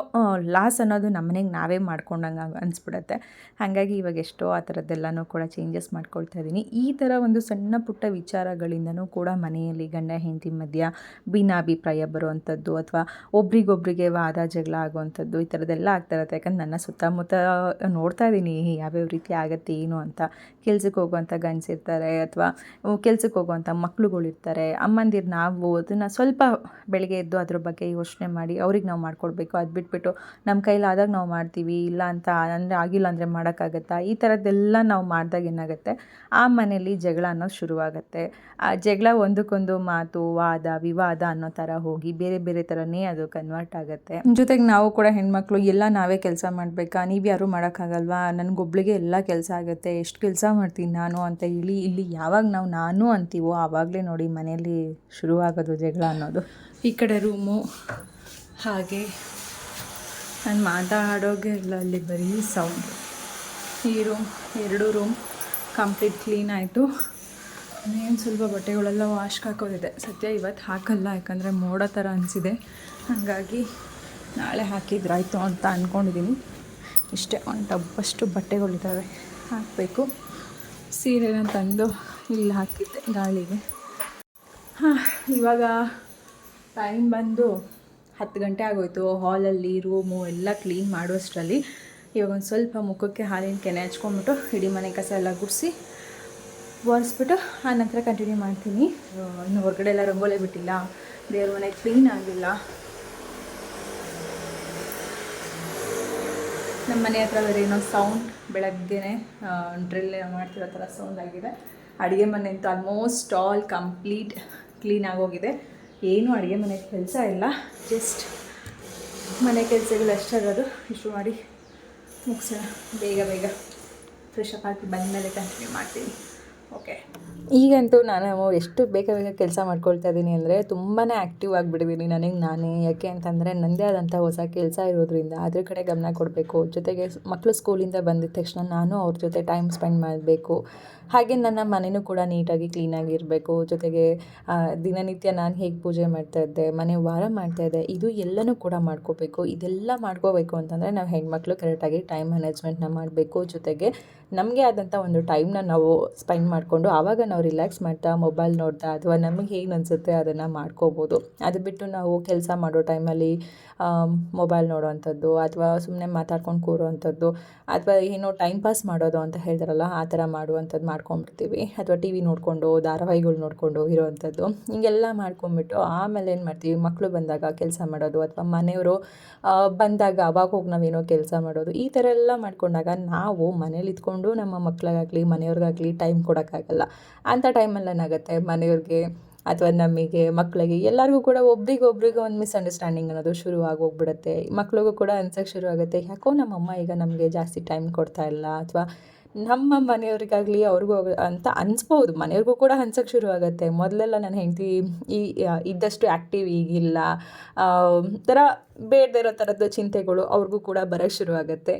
ಲಾಸ್ ಅನ್ನೋದು ನಮ್ಮನೆಗೆ ನಾವೇ ಮಾಡ್ಕೊಂಡಂಗೆ ಅನಿಸ್ಬಿಡತ್ತೆ. ಹಾಗಾಗಿ ಇವಾಗ ಎಷ್ಟೋ ಆ ಥರದ್ದೆಲ್ಲನೂ ಕೂಡ ಚೇಂಜಸ್ ಮಾಡ್ಕೊಳ್ತಾ ಇದ್ದೀನಿ ಈ ಥರ ಒಂದು ಸಣ್ಣ ಪುಟ್ಟ ವಿಚಾರಗಳಿಂದನೂ ಕೂಡ ಮನೆಯಲ್ಲಿ ಗಂಡ, ಹೆಂಡತಿ ಮಧ್ಯ ಭಿನ್ನಾಭಿಪ್ರಾಯ ಬರುವಂಥದ್ದು ಅಥವಾ ಒಬ್ರಿಗೊಬ್ರಿಗೆ ವಾದ ಜಗಳ ಆಗುವಂಥದ್ದು ಈ ಥರದ್ದೆಲ್ಲ ಆಗ್ತಾ ಇರುತ್ತೆ. ಯಾಕಂದ್ರೆ ನನ್ನ ಸುತ್ತಮುತ್ತ ನೋಡ್ತಾ ಇದ್ದೀನಿ ಯಾವ್ಯಾವ ರೀತಿ ಆಗುತ್ತೆ, ಏನು ಅಂತ. ಕೆಲ್ಸಕ್ಕೆ ಹೋಗುವಂಥ ಗಂಡಸಿರ್ತಾರೆ ಅಥವಾ ಕೆಲ್ಸಕ್ಕೆ ಹೋಗುವಂಥ ಮಕ್ಳುಗಳಿರ್ತಾರೆ ಅಮ್ಮಂದಿರು ನಾವು ಅದನ್ನು ಸ್ವಲ್ಪ ಬೆಳಗ್ಗೆ ಎದ್ದು ಅದ್ರ ಬಗ್ಗೆ ಯೋಚನೆ ಮಾಡಿ ಅವ್ರಿಗೆ ನಾವು ಮಾಡಿಕೊಡ್ಬೇಕು ಅದು ಬಿಟ್ಬಿಟ್ಟು ನಮ್ಮ ಕೈಲಾದಾಗ ನಾವು ಮಾಡ್ತೀವಿ ಇಲ್ಲ ಅಂತ ಅಂದರೆ ಆಗಿಲ್ಲ ಅಂದರೆ ಮಾಡೋಕ್ಕಾಗತ್ತಾ? ಈ ಥರದ್ದೆಲ್ಲ ನಾವು ಮಾಡಿದಾಗ ಏನಾಗುತ್ತೆ? ಆ ಮನೆಯಲ್ಲಿ ಜಗಳ ಅನ್ನೋದು ಶುರುವಾಗುತ್ತೆ. ಆ ಜಗಳ ಒಂದಕ್ಕೊಂದು ಮಾತು ವಾದ ವಿವಾದ ಅನ್ನೋ ಥರ ಹೋಗಿ ಬೇರೆ ಬೇರೆ ಥರನೇ ಅದು ಕನ್ವರ್ಟ್ ಆಗುತ್ತೆ. ಜೊತೆಗೆ ನಾವು ಕೂಡ ಹೆಣ್ಮಕ್ಳು ಎಲ್ಲ ನಾವೇ ಕೆಲಸ ಮಾಡಬೇಕಾ? ನೀವು ಯಾರೂ ಮಾಡೋಕ್ಕಾಗಲ್ವಾ? ನನಗೊಬ್ಳಿಗೆ ಎಲ್ಲ ಕೆಲಸ ಆಗುತ್ತೆ ಎಷ್ಟು ಕೆಲಸ ಮಾಡ್ತೀನಿ ನಾನು ಅಂತ ಹೇಳಿ ಇಲ್ಲಿ ಯಾವಾಗ ನಾವು ನಾನು ಅಂತೀವೋ ಆವಾಗಲೇ ನೋಡಿ ಮನೆಯಲ್ಲಿ ಶುರುವಾಗೋದು ಜಗಳ ಅನ್ನೋದು. ಈ ಕಡೆ ರೂಮು ಹಾಗೆ ನಾನು ಮಾತಾಡೋಗೆ ಇಲ್ಲ, ಅಲ್ಲಿ ಬರೀ ಸೌಂಡ್ ಈ ರೂಮ್ ಎರಡು ರೂಮ್ ಕಂಪ್ಲೀಟ್ ಕ್ಲೀನ್ ಆಯಿತು. ಇನ್ನೇನು ಸ್ವಲ್ಪ ಬಟ್ಟೆಗಳೆಲ್ಲ ವಾಶ್ಗೆ ಹಾಕೋದಿದೆ. ಸದ್ಯ ಇವತ್ತು ಹಾಕಲ್ಲ, ಯಾಕಂದರೆ ಮೋಡ ಥರ ಅನಿಸಿದೆ. ಹಾಗಾಗಿ ನಾಳೆ ಹಾಕಿದ್ರಾಯ್ತು ಅಂತ ಅಂದ್ಕೊಂಡಿದ್ದೀನಿ ಇಷ್ಟೇ, ಒಂದು ಟಬ್ಬಷ್ಟು ಬಟ್ಟೆಗಳಿದ್ದಾವೆ ಹಾಕಬೇಕು. ಸೀರೆನ ತಂದು ಇಲ್ಲಿ ಹಾಕಿದ್ದೆ ಗಾಳಿಗೆ. ಹಾಂ, ಇವಾಗ ಟೈಮ್ ಬಂದು ಹತ್ತು ಗಂಟೆ ಆಗೋಯ್ತು. ಹಾಲಲ್ಲಿ, ರೂಮು ಎಲ್ಲ ಕ್ಲೀನ್ ಮಾಡುವಷ್ಟರಲ್ಲಿ ಇವಾಗ ಒಂದು ಸ್ವಲ್ಪ ಮುಖಕ್ಕೆ ಹಾಲಿನ ಕೆನೆ ಹಚ್ಕೊಂಡ್ಬಿಟ್ಟು ಇಡೀ ಮನೆ ಕಸ ಎಲ್ಲ ಗುಡಿಸಿ ಒರೆಸ್ಬಿಟ್ಟು ಆ ನಂತರ ಕಂಟಿನ್ಯೂ ಮಾಡ್ತೀನಿ. ಇನ್ನು ಹೊರಗಡೆ ಎಲ್ಲ ರಂಗೋಲೆ ಬಿಟ್ಟಿಲ್ಲ. ದೇವ್ರ ಮನೆ ಕ್ಲೀನ್ ಆಗಿಲ್ಲ. ನಮ್ಮ ಮನೆ ಹತ್ರ ಬೇರೆ ಏನೋ ಸೌಂಡ್ ಬೆಳಗ್ಗೆನೆ ಡ್ರಿಲ್ ಮಾಡ್ತಿರೋ ಥರ ಸೌಂಡ್ ಆಗಿದೆ. ಅಡುಗೆ ಮನೆ ಅಂತೂ ಆಲ್ಮೋಸ್ಟ್ ಆಲ್ ಕಂಪ್ಲೀಟ್ ಕ್ಲೀನ್ ಆಗೋಗಿದೆ. ಏನು ಅಡುಗೆ ಮನೆ ಕೆಲಸ ಇಲ್ಲ ಜಸ್ಟ್ ಮನೆ ಕೆಲಸಗಳು ಅಷ್ಟೇ ಇರೋದು. ಇಷ್ಟು ಮಾಡಿ ಮುಗಿಸೋಣ. ಬೇಗ ಬೇಗ ಫ್ರೆಶ್ ಅಪ್ ಆಗಿ ಬಂದಮೇಲೆ ಕಂಟಿನ್ಯೂ ಮಾಡ್ತೀನಿ. ಓಕೆ ಈಗಂತೂ ನಾನು ಎಷ್ಟು ಬೇಗ ಬೇಗ ಕೆಲಸ ಮಾಡ್ಕೊಳ್ತಾ ಇದ್ದೀನಿ ಅಂದರೆ ತುಂಬಾ ಆ್ಯಕ್ಟಿವ್ ಆಗಿಬಿಟ್ಟಿದ್ದೀನಿ ನನಗೆ ನಾನೇ, ಯಾಕೆ ಅಂತಂದರೆ ನನ್ನದೇ ಆದಂಥ ಹೊಸ ಕೆಲಸ ಇರೋದ್ರಿಂದ ಅದ್ರ ಕಡೆ ಗಮನ ಕೊಡಬೇಕು. ಜೊತೆಗೆ ಮಕ್ಕಳು ಸ್ಕೂಲಿಂದ ಬಂದಿದ ತಕ್ಷಣ ನಾನು ಅವ್ರ ಜೊತೆ ಟೈಮ್ ಸ್ಪೆಂಡ್ ಮಾಡಬೇಕು. ಹಾಗೆ ನನ್ನ ಮನೆಯೂ ಕೂಡ ನೀಟಾಗಿ ಕ್ಲೀನಾಗಿರಬೇಕು ಜೊತೆಗೆ ದಿನನಿತ್ಯ ನಾನು ಹೇಗೆ ಪೂಜೆ ಮಾಡ್ತಾ ಇದ್ದೆ, ಮನೆ ವಾರ ಮಾಡ್ತಾ ಇದ್ದೆ, ಇದು ಎಲ್ಲನೂ ಕೂಡ ಮಾಡ್ಕೋಬೇಕು. ಇದೆಲ್ಲ ಮಾಡ್ಕೋಬೇಕು ಅಂತಂದರೆ ನಾವು ಹೆಣ್ಮಕ್ಳು ಕರೆಕ್ಟಾಗಿ ಟೈಮ್ ಮ್ಯಾನೇಜ್ಮೆಂಟ್ನ ಮಾಡಬೇಕು. ಜೊತೆಗೆ, ನಮಗೆ ಆದಂಥ ಒಂದು ಟೈಮ್ನ ನಾವು ಸ್ಪೆಂಡ್ ಮಾಡಿಕೊಂಡು ಆವಾಗ ನಾವು ರಿಲ್ಯಾಕ್ಸ್ ಮಾಡ್ತಾ ಮೊಬೈಲ್ ನೋಡ್ತಾ ಅಥವಾ ನಮಗೆ ಹೇಗೆ ಅನಿಸುತ್ತೆ ಅದನ್ನು ಮಾಡ್ಕೋಬೋದು. ಅದು ಬಿಟ್ಟು ನಾವು ಕೆಲಸ ಮಾಡೋ ಟೈಮಲ್ಲಿ ಮೊಬೈಲ್ ನೋಡೋವಂಥದ್ದು ಅಥವಾ ಸುಮ್ಮನೆ ಮಾತಾಡ್ಕೊಂಡು ಕೂರೋವಂಥದ್ದು ಅಥವಾ ಏನೋ ಟೈಮ್ ಪಾಸ್ ಮಾಡೋದು ಅಂತ ಹೇಳ್ತಾರಲ್ಲ, ಆ ಥರ ಮಾಡುವಂಥದ್ದು ಮಾಡ್ಕೊಂಬಿಡ್ತೀವಿ ಅಥವಾ ಟಿ ವಿ ನೋಡಿಕೊಂಡು, ಧಾರಾವಾಹಿಗಳು ನೋಡಿಕೊಂಡು ಇರೋವಂಥದ್ದು. ಹಿಂಗೆಲ್ಲ ಮಾಡ್ಕೊಂಬಿಟ್ಟು ಆಮೇಲೆ ಏನು ಮಾಡ್ತೀವಿ? ಮಕ್ಕಳು ಬಂದಾಗ ಕೆಲಸ ಮಾಡೋದು, ಅಥವಾ ಮನೆಯವರು ಬಂದಾಗ ಅವಾಗ ಹೋಗಿ ನಾವೇನೋ ಕೆಲಸ ಮಾಡೋದು, ಈ ಥರ ಎಲ್ಲ ಮಾಡ್ಕೊಂಡಾಗ ನಾವು ಮನೇಲಿ ಇದ್ಕೊಂಡು ನಮ್ಮ ಮಕ್ಕಳಿಗಾಗಲಿ ಮನೆಯವ್ರಿಗಾಗಲಿ ಟೈಮ್ ಕೊಡೋಕ್ಕಾಗಲ್ಲ. ಅಂಥ ಟೈಮಲ್ಲಿ ಏನಾಗುತ್ತೆ ಮನೆಯವ್ರಿಗೆ ಅಥವಾ ನಮಗೆ, ಮಕ್ಕಳಿಗೆ, ಎಲ್ಲರಿಗೂ ಕೂಡ ಒಬ್ರಿಗೊಬ್ರಿಗೆ ಒಂದು ಮಿಸ್ಅಂಡರ್ಸ್ಟ್ಯಾಂಡಿಂಗ್ ಅನ್ನೋದು ಶುರು ಹೋಗ್ಬಿಡುತ್ತೆ. ಮಕ್ಳಿಗೂ ಕೂಡ ಅನ್ಸೋಕ್ಕೆ ಶುರು ಆಗುತ್ತೆ ಯಾಕೋ ನಮ್ಮಮ್ಮ ಈಗ ನಮಗೆ ಜಾಸ್ತಿ ಟೈಮ್ ಕೊಡ್ತಾ ಇಲ್ಲ ಅಥವಾ ನಮ್ಮ ಮನೆಯವ್ರಿಗಾಗಲಿ ಅವ್ರಿಗೂ ಅಂತ ಅನಿಸ್ಬೋದು. ಮನೆಯವ್ರಿಗೂ ಕೂಡ ಅನ್ಸೋಕ್ಕೆ ಶುರು ಆಗುತ್ತೆ ಮೊದಲೆಲ್ಲ ನನ್ನ ಹೆಂಡತಿ ಈ ಇದ್ದಷ್ಟು ಆ್ಯಕ್ಟಿವ್ ಈಗಿಲ್ಲ. ಥರ ಬೇಡದೇ ಇರೋ ಥರದ್ದು ಚಿಂತೆಗಳು ಅವ್ರಿಗೂ ಕೂಡ ಬರೋಕ್ಕೆ ಶುರು ಆಗುತ್ತೆ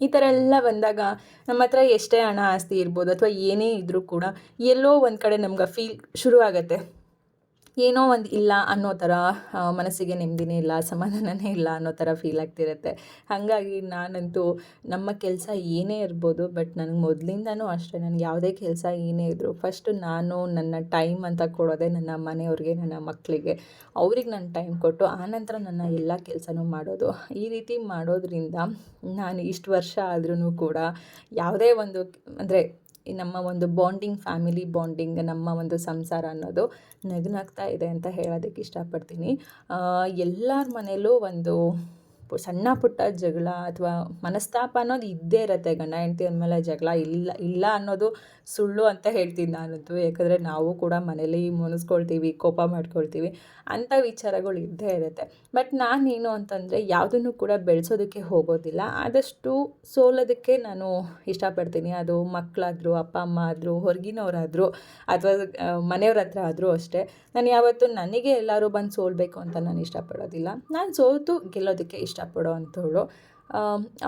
ಈ ಥರ ಎಲ್ಲ ಬಂದಾಗ ನಮ್ಮ ಹತ್ರ ಎಷ್ಟೇ ಹಣ ಆಸ್ತಿ ಇರ್ಬೋದು ಅಥವಾ ಏನೇ ಇದ್ದರೂ ಕೂಡ ಎಲ್ಲೋ ಒಂದು ಕಡೆ ನಮ್ಗೆ ಫೀಲ್ ಶುರು ಆಗುತ್ತೆ ಏನೋ ಒಂದು ಇಲ್ಲ ಅನ್ನೋ ಥರ ಮನಸ್ಸಿಗೆ ನೆಮ್ಮದಿನೇ ಇಲ್ಲ, ಸಮಾಧಾನನೇ ಇಲ್ಲ ಅನ್ನೋ ಥರ ಫೀಲ್ ಆಗ್ತಿರುತ್ತೆ. ಹಾಗಾಗಿ ನಾನಂತೂ ನಮ್ಮ ಕೆಲಸ ಏನೇ ಇರ್ಬೋದು ಬಟ್ ನನಗೆ ಮೊದಲಿಂದನೂ ಅಷ್ಟೇ, ನನಗೆ ಯಾವುದೇ ಕೆಲಸ ಏನೇ ಇದ್ದರೂ ಫಸ್ಟು ನಾನು ನನ್ನ ಟೈಮ್ ಅಂತ ಕೊಡೋದೇ ನನ್ನ ಮನೆಯವ್ರಿಗೆ, ನನ್ನ ಮಕ್ಕಳಿಗೆ ಅವ್ರಿಗೆ ನಾನು ಟೈಮ್ ಕೊಟ್ಟು ಆನಂತರ ನನ್ನ ಎಲ್ಲ ಕೆಲಸನೂ ಮಾಡೋದು. ಈ ರೀತಿ ಮಾಡೋದ್ರಿಂದ ನಾನು ಇಷ್ಟು ವರ್ಷ ಆದ್ರೂ ಕೂಡ, ಯಾವುದೇ ಒಂದು, ಅಂದರೆ ನಮ್ಮ ಒಂದು ಬಾಂಡಿಂಗ್ ಫ್ಯಾಮಿಲಿ ಬಾಂಡಿಂಗ್ ನಮ್ಮ ಒಂದು ಸಂಸಾರ ಅನ್ನೋದು ನಗನಾಗ್ತಾ ಇದೆ ಅಂತ ಹೇಳೋದಕ್ಕೆ ಇಷ್ಟಪಡ್ತೀನಿ. ಎಲ್ಲರ ಮನೆಯಲ್ಲೂ ಒಂದು ಸಣ್ಣ ಪುಟ್ಟ ಜಗಳ ಅಥವಾ ಮನಸ್ತಾಪ ಅನ್ನೋದು ಇದ್ದೇ ಇರುತ್ತೆ. ಗಂಡ, ಹೆಂಡತಿ ಅಂದಮೇಲೆ ಜಗಳ ಇಲ್ಲ ಇಲ್ಲ ಅನ್ನೋದು ಸುಳ್ಳು ಅಂತ ಹೇಳ್ತೀನಿ ನಾನಂತೂ. ಯಾಕಂದರೆ ನಾವು ಕೂಡ ಮನೇಲಿ ಮುನಿಸ್ಕೊಳ್ತೀವಿ, ಕೋಪ ಮಾಡ್ಕೊಳ್ತೀವಿ. ಅಂಥ ವಿಚಾರಗಳು ಇದ್ದೇ ಇರುತ್ತೆ. ಬಟ್ ನಾನೇನು ಅಂತಂದರೆ ಯಾವುದನ್ನು ಕೂಡ ಬೆಳೆಸೋದಕ್ಕೆ ಹೋಗೋದಿಲ್ಲ. ಆದಷ್ಟು ಸೋಲೋದಕ್ಕೆ ನಾನು ಇಷ್ಟಪಡ್ತೀನಿ. ಅದು ಮಕ್ಕಳಾದರೂ, ಅಪ್ಪ, ಅಮ್ಮ ಆದರೂ, ಹೊರಗಿನವರಾದರೂ ಅಥವಾ ಮನೆಯವ್ರ ಹತ್ರ ಆದರೂ ಅಷ್ಟೇ. ನಾನು ಯಾವತ್ತೂ ನನಗೆ ಎಲ್ಲರೂ ಬಂದು ಸೋಲ್ಬೇಕು ಅಂತ ನಾನು ಇಷ್ಟಪಡೋದಿಲ್ಲ. ನಾನು ಸೋತು ಗೆಲ್ಲೋದಕ್ಕೆ ಇಷ್ಟಪಡೋ ಅಂಥವಳು.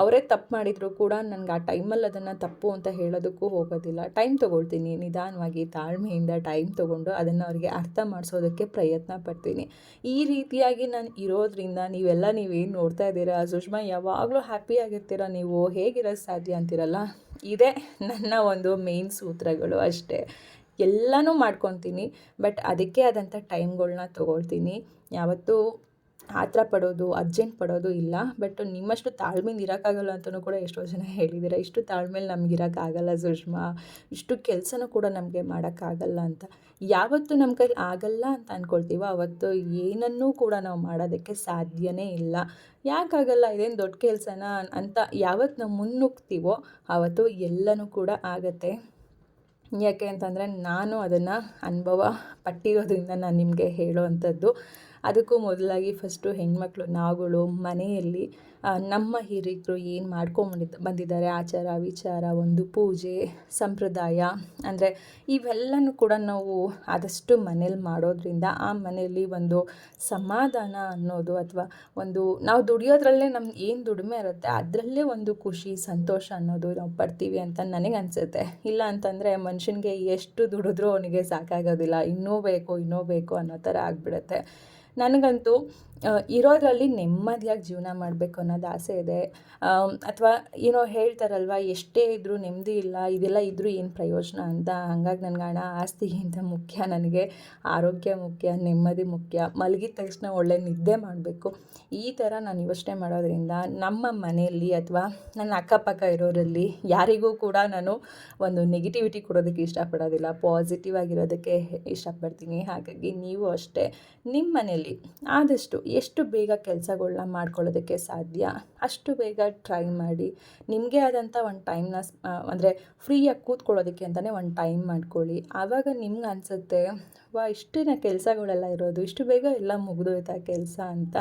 ಅವರೇ ತಪ್ಪು ಮಾಡಿದರೂ ಕೂಡ ನನಗೆ ಆ ಟೈಮಲ್ಲಿ ಅದನ್ನು ತಪ್ಪು ಅಂತ ಹೇಳೋದಕ್ಕೂ ಹೋಗೋದಿಲ್ಲ. ಟೈಮ್ ತೊಗೊಳ್ತೀನಿ, ನಿಧಾನವಾಗಿ ತಾಳ್ಮೆಯಿಂದ ಟೈಮ್ ತೊಗೊಂಡು ಅದನ್ನು ಅವರಿಗೆ ಅರ್ಥ ಮಾಡಿಸೋದಕ್ಕೆ ಪ್ರಯತ್ನ ಪಡ್ತೀನಿ. ಈ ರೀತಿಯಾಗಿ ನಾನು ಇರೋದ್ರಿಂದ ನೀವೆಲ್ಲ ನೀವೇನು ನೋಡ್ತಾ ಇದ್ದೀರಾ? ಸುಷ್ಮಾ, ಯಾವಾಗಲೂ ಹ್ಯಾಪಿಯಾಗಿರ್ತೀರ ನೀವು? ಹೇಗಿರೋದು ಸಾಧ್ಯ ಅಂತೀರಲ್ಲ? ಇದೇ ನನ್ನ ಒಂದು ಮೇನ್ ಸೂತ್ರಗಳು ಅಷ್ಟೇ. ಎಲ್ಲನೂ ಮಾಡ್ಕೊತೀನಿ ಬಟ್ ಅದಕ್ಕೆ ಆದಂಥ ಟೈಮ್ಗಳನ್ನ ತೊಗೊಳ್ತೀನಿ. ಯಾವತ್ತೂ ಆತರ ಪಡೋದು, ಅರ್ಜೆಂಟ್ ಪಡೋದು ಇಲ್ಲ. ಬಟ್ ನಿಮ್ಮಷ್ಟು ತಾಳ್ಮೆಯಿಂದ ಇರೋಕ್ಕಾಗಲ್ಲ ಅಂತಲೂ ಕೂಡ ಎಷ್ಟೋ ಜನ ಹೇಳಿದ್ದೀರ. ಇಷ್ಟು ತಾಳ್ಮೇಲೆ ನಮ್ಗೆ ಇರೋಕ್ಕಾಗಲ್ಲ ಸುಷ್ಮಾ. ಇಷ್ಟು ಕೆಲಸನೂ ಕೂಡ ನಮಗೆ ಮಾಡೋಕ್ಕಾಗಲ್ಲ ಅಂತ. ಯಾವತ್ತು ನಮ್ಮ ಕೈಲಿ ಆಗಲ್ಲ ಅಂತ ಅಂದ್ಕೊಳ್ತೀವೋ ಅವತ್ತು ಏನನ್ನೂ ಕೂಡ ನಾವು ಮಾಡೋದಕ್ಕೆ ಸಾಧ್ಯವೇ ಇಲ್ಲ. ಯಾಕಾಗಲ್ಲ ಇದೇನು ದೊಡ್ಡ ಕೆಲಸನ ಅಂತ ಯಾವತ್ತು ನಾವು ಮುನ್ನುಗ್ತೀವೋ ಆವತ್ತು ಎಲ್ಲನೂ ಕೂಡ ಆಗತ್ತೆ. ಯಾಕೆ ಅಂತಂದರೆ ನಾನು ಅದನ್ನು ಅನುಭವ ಪಟ್ಟಿರೋದ್ರಿಂದ ನಾನು ನಿಮಗೆ ಹೇಳೋವಂಥದ್ದು ಅದಕ್ಕೂ ಮೊದಲಾಗಿ ಫಸ್ಟು ಹೆಣ್ಮಕ್ಳು, ನಾವುಗಳು ಮನೆಯಲ್ಲಿ ನಮ್ಮ ಹಿರಿಯರು ಏನು ಮಾಡ್ಕೊಂಬಂದಿದ್ದ ಬಂದಿದ್ದಾರೆ? ಆಚಾರ, ವಿಚಾರ, ಒಂದು ಪೂಜೆ, ಸಂಪ್ರದಾಯ, ಅಂದರೆ ಇವೆಲ್ಲನೂ ಕೂಡ ನಾವು ಆದಷ್ಟು ಮನೇಲಿ ಮಾಡೋದ್ರಿಂದ ಆ ಮನೆಯಲ್ಲಿ ಒಂದು ಸಮಾಧಾನ ಅನ್ನೋದು ಅಥವಾ ಒಂದು ನಾವು ದುಡಿಯೋದ್ರಲ್ಲೇ ನಮ್ಗೆ ಏನು ದುಡಿಮೆ ಇರುತ್ತೆ, ಅದರಲ್ಲೇ ಒಂದು ಖುಷಿ, ಸಂತೋಷ ಅನ್ನೋದು ನಾವು ಪಡ್ತೀವಿ ಅಂತ ನನಗೆ ಅನಿಸುತ್ತೆ. ಇಲ್ಲ ಅಂತಂದರೆ ಮನುಷ್ಯನಿಗೆ ಎಷ್ಟು ದುಡಿದ್ರೂ ಅವನಿಗೆ ಸಾಕಾಗೋದಿಲ್ಲ. ಇನ್ನೂ ಬೇಕು ಇನ್ನೂ ಬೇಕು ಅನ್ನೋ ಥರ ಆಗಿಬಿಡುತ್ತೆ. ನನಗಂತೂ ಇರೋದರಲ್ಲಿ ನೆಮ್ಮದಿಯಾಗಿ ಜೀವನ ಮಾಡಬೇಕು ಅನ್ನೋದು ಆಸೆ ಇದೆ. ಅಥವಾ ಏನೋ ಹೇಳ್ತಾರಲ್ವ, ಎಷ್ಟೇ ಇದ್ದರೂ ನೆಮ್ಮದಿ ಇಲ್ಲ, ಇದೆಲ್ಲ ಇದ್ದರೂ ಏನು ಪ್ರಯೋಜನ ಅಂತ. ಹಂಗಾಗಿ ನನಗೆ ಹಣ ಆಸ್ತಿಗಿಂತ ಮುಖ್ಯ, ನನಗೆ ಆರೋಗ್ಯ ಮುಖ್ಯ, ನೆಮ್ಮದಿ ಮುಖ್ಯ. ಮಲಗಿದ ತಕ್ಷಣ ಒಳ್ಳೆ ನಿದ್ದೆ ಮಾಡಬೇಕು. ಈ ಥರ ನಾನು ಯೋಚನೆ ಮಾಡೋದ್ರಿಂದ ನಮ್ಮ ಮನೆಯಲ್ಲಿ ಅಥವಾ ನನ್ನ ಅಕ್ಕಪಕ್ಕ ಇರೋರಲ್ಲಿ ಯಾರಿಗೂ ಕೂಡ ನಾನು ಒಂದು ನೆಗೆಟಿವಿಟಿ ಕೊಡೋದಕ್ಕೆ ಇಷ್ಟಪಡೋದಿಲ್ಲ. ಪಾಸಿಟಿವ್ ಆಗಿರೋದಕ್ಕೆ ಇಷ್ಟಪಡ್ತೀನಿ. ಹಾಗಾಗಿ ನೀವು ಅಷ್ಟೇ. ನಿಮ್ಮ ಮನೆಯಲ್ಲಿ ಆದಷ್ಟು ಎಷ್ಟು ಬೇಗ ಕೆಲಸಗಳನ್ನ ಮಾಡ್ಕೊಳ್ಳೋದಕ್ಕೆ ಸಾಧ್ಯ? ಅಷ್ಟು ಬೇಗ ಟ್ರೈ ಮಾಡಿ. ನಿಮಗೆ ಆದಂಥ ಒಂದು ಟೈಮ್ನ ಅಂದರೆ ಫ್ರೀಯಾಗಿ ಕೂತ್ಕೊಳ್ಳೋದಕ್ಕೆ ಅಂತಲೇ ಒಂದು ಟೈಮ್ ಮಾಡ್ಕೊಳ್ಳಿ. ಆವಾಗ ನಿಮ್ಗೆ ಅನಿಸುತ್ತೆ, ವಾ ಇಷ್ಟಿನ ಕೆಲಸಗಳೆಲ್ಲ ಇರೋದು, ಇಷ್ಟು ಬೇಗ ಎಲ್ಲ ಮುಗಿದೋಯ್ತಾ ಕೆಲಸ ಅಂತ?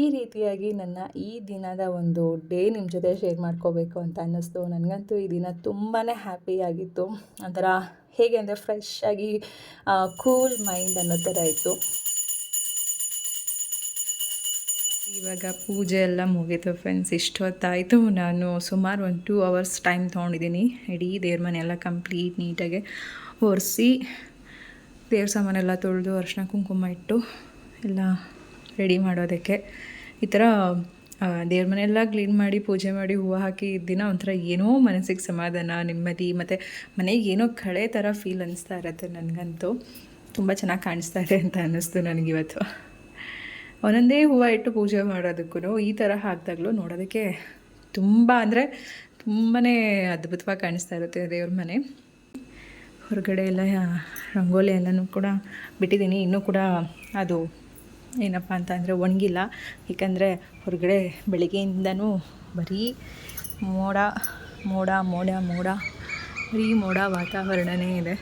ಈ ರೀತಿಯಾಗಿ ನನ್ನ ಈ ದಿನದ ಒಂದು ಡೇ ನಿಮ್ಮ ಜೊತೆ ಶೇರ್ ಮಾಡ್ಕೋಬೇಕು ಅಂತ ಅನ್ನಿಸ್ತು. ನನಗಂತೂ ಈ ದಿನ ತುಂಬಾ ಹ್ಯಾಪಿಯಾಗಿತ್ತು ಒಂಥರ ಹೇಗೆ ಅಂದರೆ ಫ್ರೆಶ್ ಆಗಿ ಕೂಲ್ ಮೈಂಡ್ ಅನ್ನೋ ಥರ ಇತ್ತು. ಇವಾಗ ಪೂಜೆ ಎಲ್ಲ ಮುಗೀತು ಫ್ರೆಂಡ್ಸ್ ಇಷ್ಟೊತ್ತಾಯಿತು. ನಾನು ಸುಮಾರು ಒಂದು ಟೂ ಅವರ್ಸ್ ಟೈಮ್ ತೊಗೊಂಡಿದ್ದೀನಿ. ಇಡೀ ದೇವ್ರ ಮನೆಯೆಲ್ಲ ಕಂಪ್ಲೀಟ್ ನೀಟಾಗಿ ಒರೆಸಿ, ದೇವ್ರ ಸಾಮಾನೆಲ್ಲ ತೊಳೆದು ಅರ್ಶಿನ ಕುಂಕುಮ ಇಟ್ಟು ಎಲ್ಲ ರೆಡಿ ಮಾಡೋದಕ್ಕೆ. ಈ ಥರ ದೇವ್ರ ಮನೆಯೆಲ್ಲ ಕ್ಲೀನ್ ಮಾಡಿ, ಪೂಜೆ ಮಾಡಿ, ಹೂವು ಹಾಕಿ ದಿನ ಒಂಥರ ಏನೋ ಮನಸ್ಸಿಗೆ ಸಮಾಧಾನ, ನೆಮ್ಮದಿ, ಮತ್ತು ಮನೆಗೆ ಏನೋ ಕಳೆ ಥರ ಫೀಲ್ ಅನಿಸ್ತಾ ಇರುತ್ತೆ ನನಗಂತೂ. ತುಂಬ ಚೆನ್ನಾಗಿ ಕಾಣಿಸ್ತಾ ಇದೆ ಅಂತ ಅನ್ನಿಸ್ತು ನನಗಿವತ್ತು. ಒಂದೊಂದೇ ಹೂವು ಇಟ್ಟು ಪೂಜೆ ಮಾಡೋದಕ್ಕೂ ಈ ಥರ ಹಾಕಿದಾಗಲೂ ನೋಡೋದಕ್ಕೆ ತುಂಬ ಅಂದರೆ ತುಂಬಾ ಅದ್ಭುತವಾಗಿ ಕಾಣಿಸ್ತಾ ಇರುತ್ತೆ ದೇವ್ರ ಮನೆ. ಹೊರಗಡೆ ಎಲ್ಲ ರಂಗೋಲಿ ಎಲ್ಲನೂ ಕೂಡ ಬಿಟ್ಟಿದ್ದೀನಿ. ಇನ್ನೂ ಕೂಡ ಅದು ಏನಪ್ಪ ಅಂತ ಅಂದರೆ ಒಣಗಿಲ್ಲ. ಏಕೆಂದರೆ ಹೊರಗಡೆ ಬೆಳಗ್ಗೆಯಿಂದನೂ ಬರೀ ಮೋಡ ಮೋಡ ಮೋಡ ಮೋಡ, ಬರೀ ಮೋಡ ವಾತಾವರಣನೇ ಇದೆ.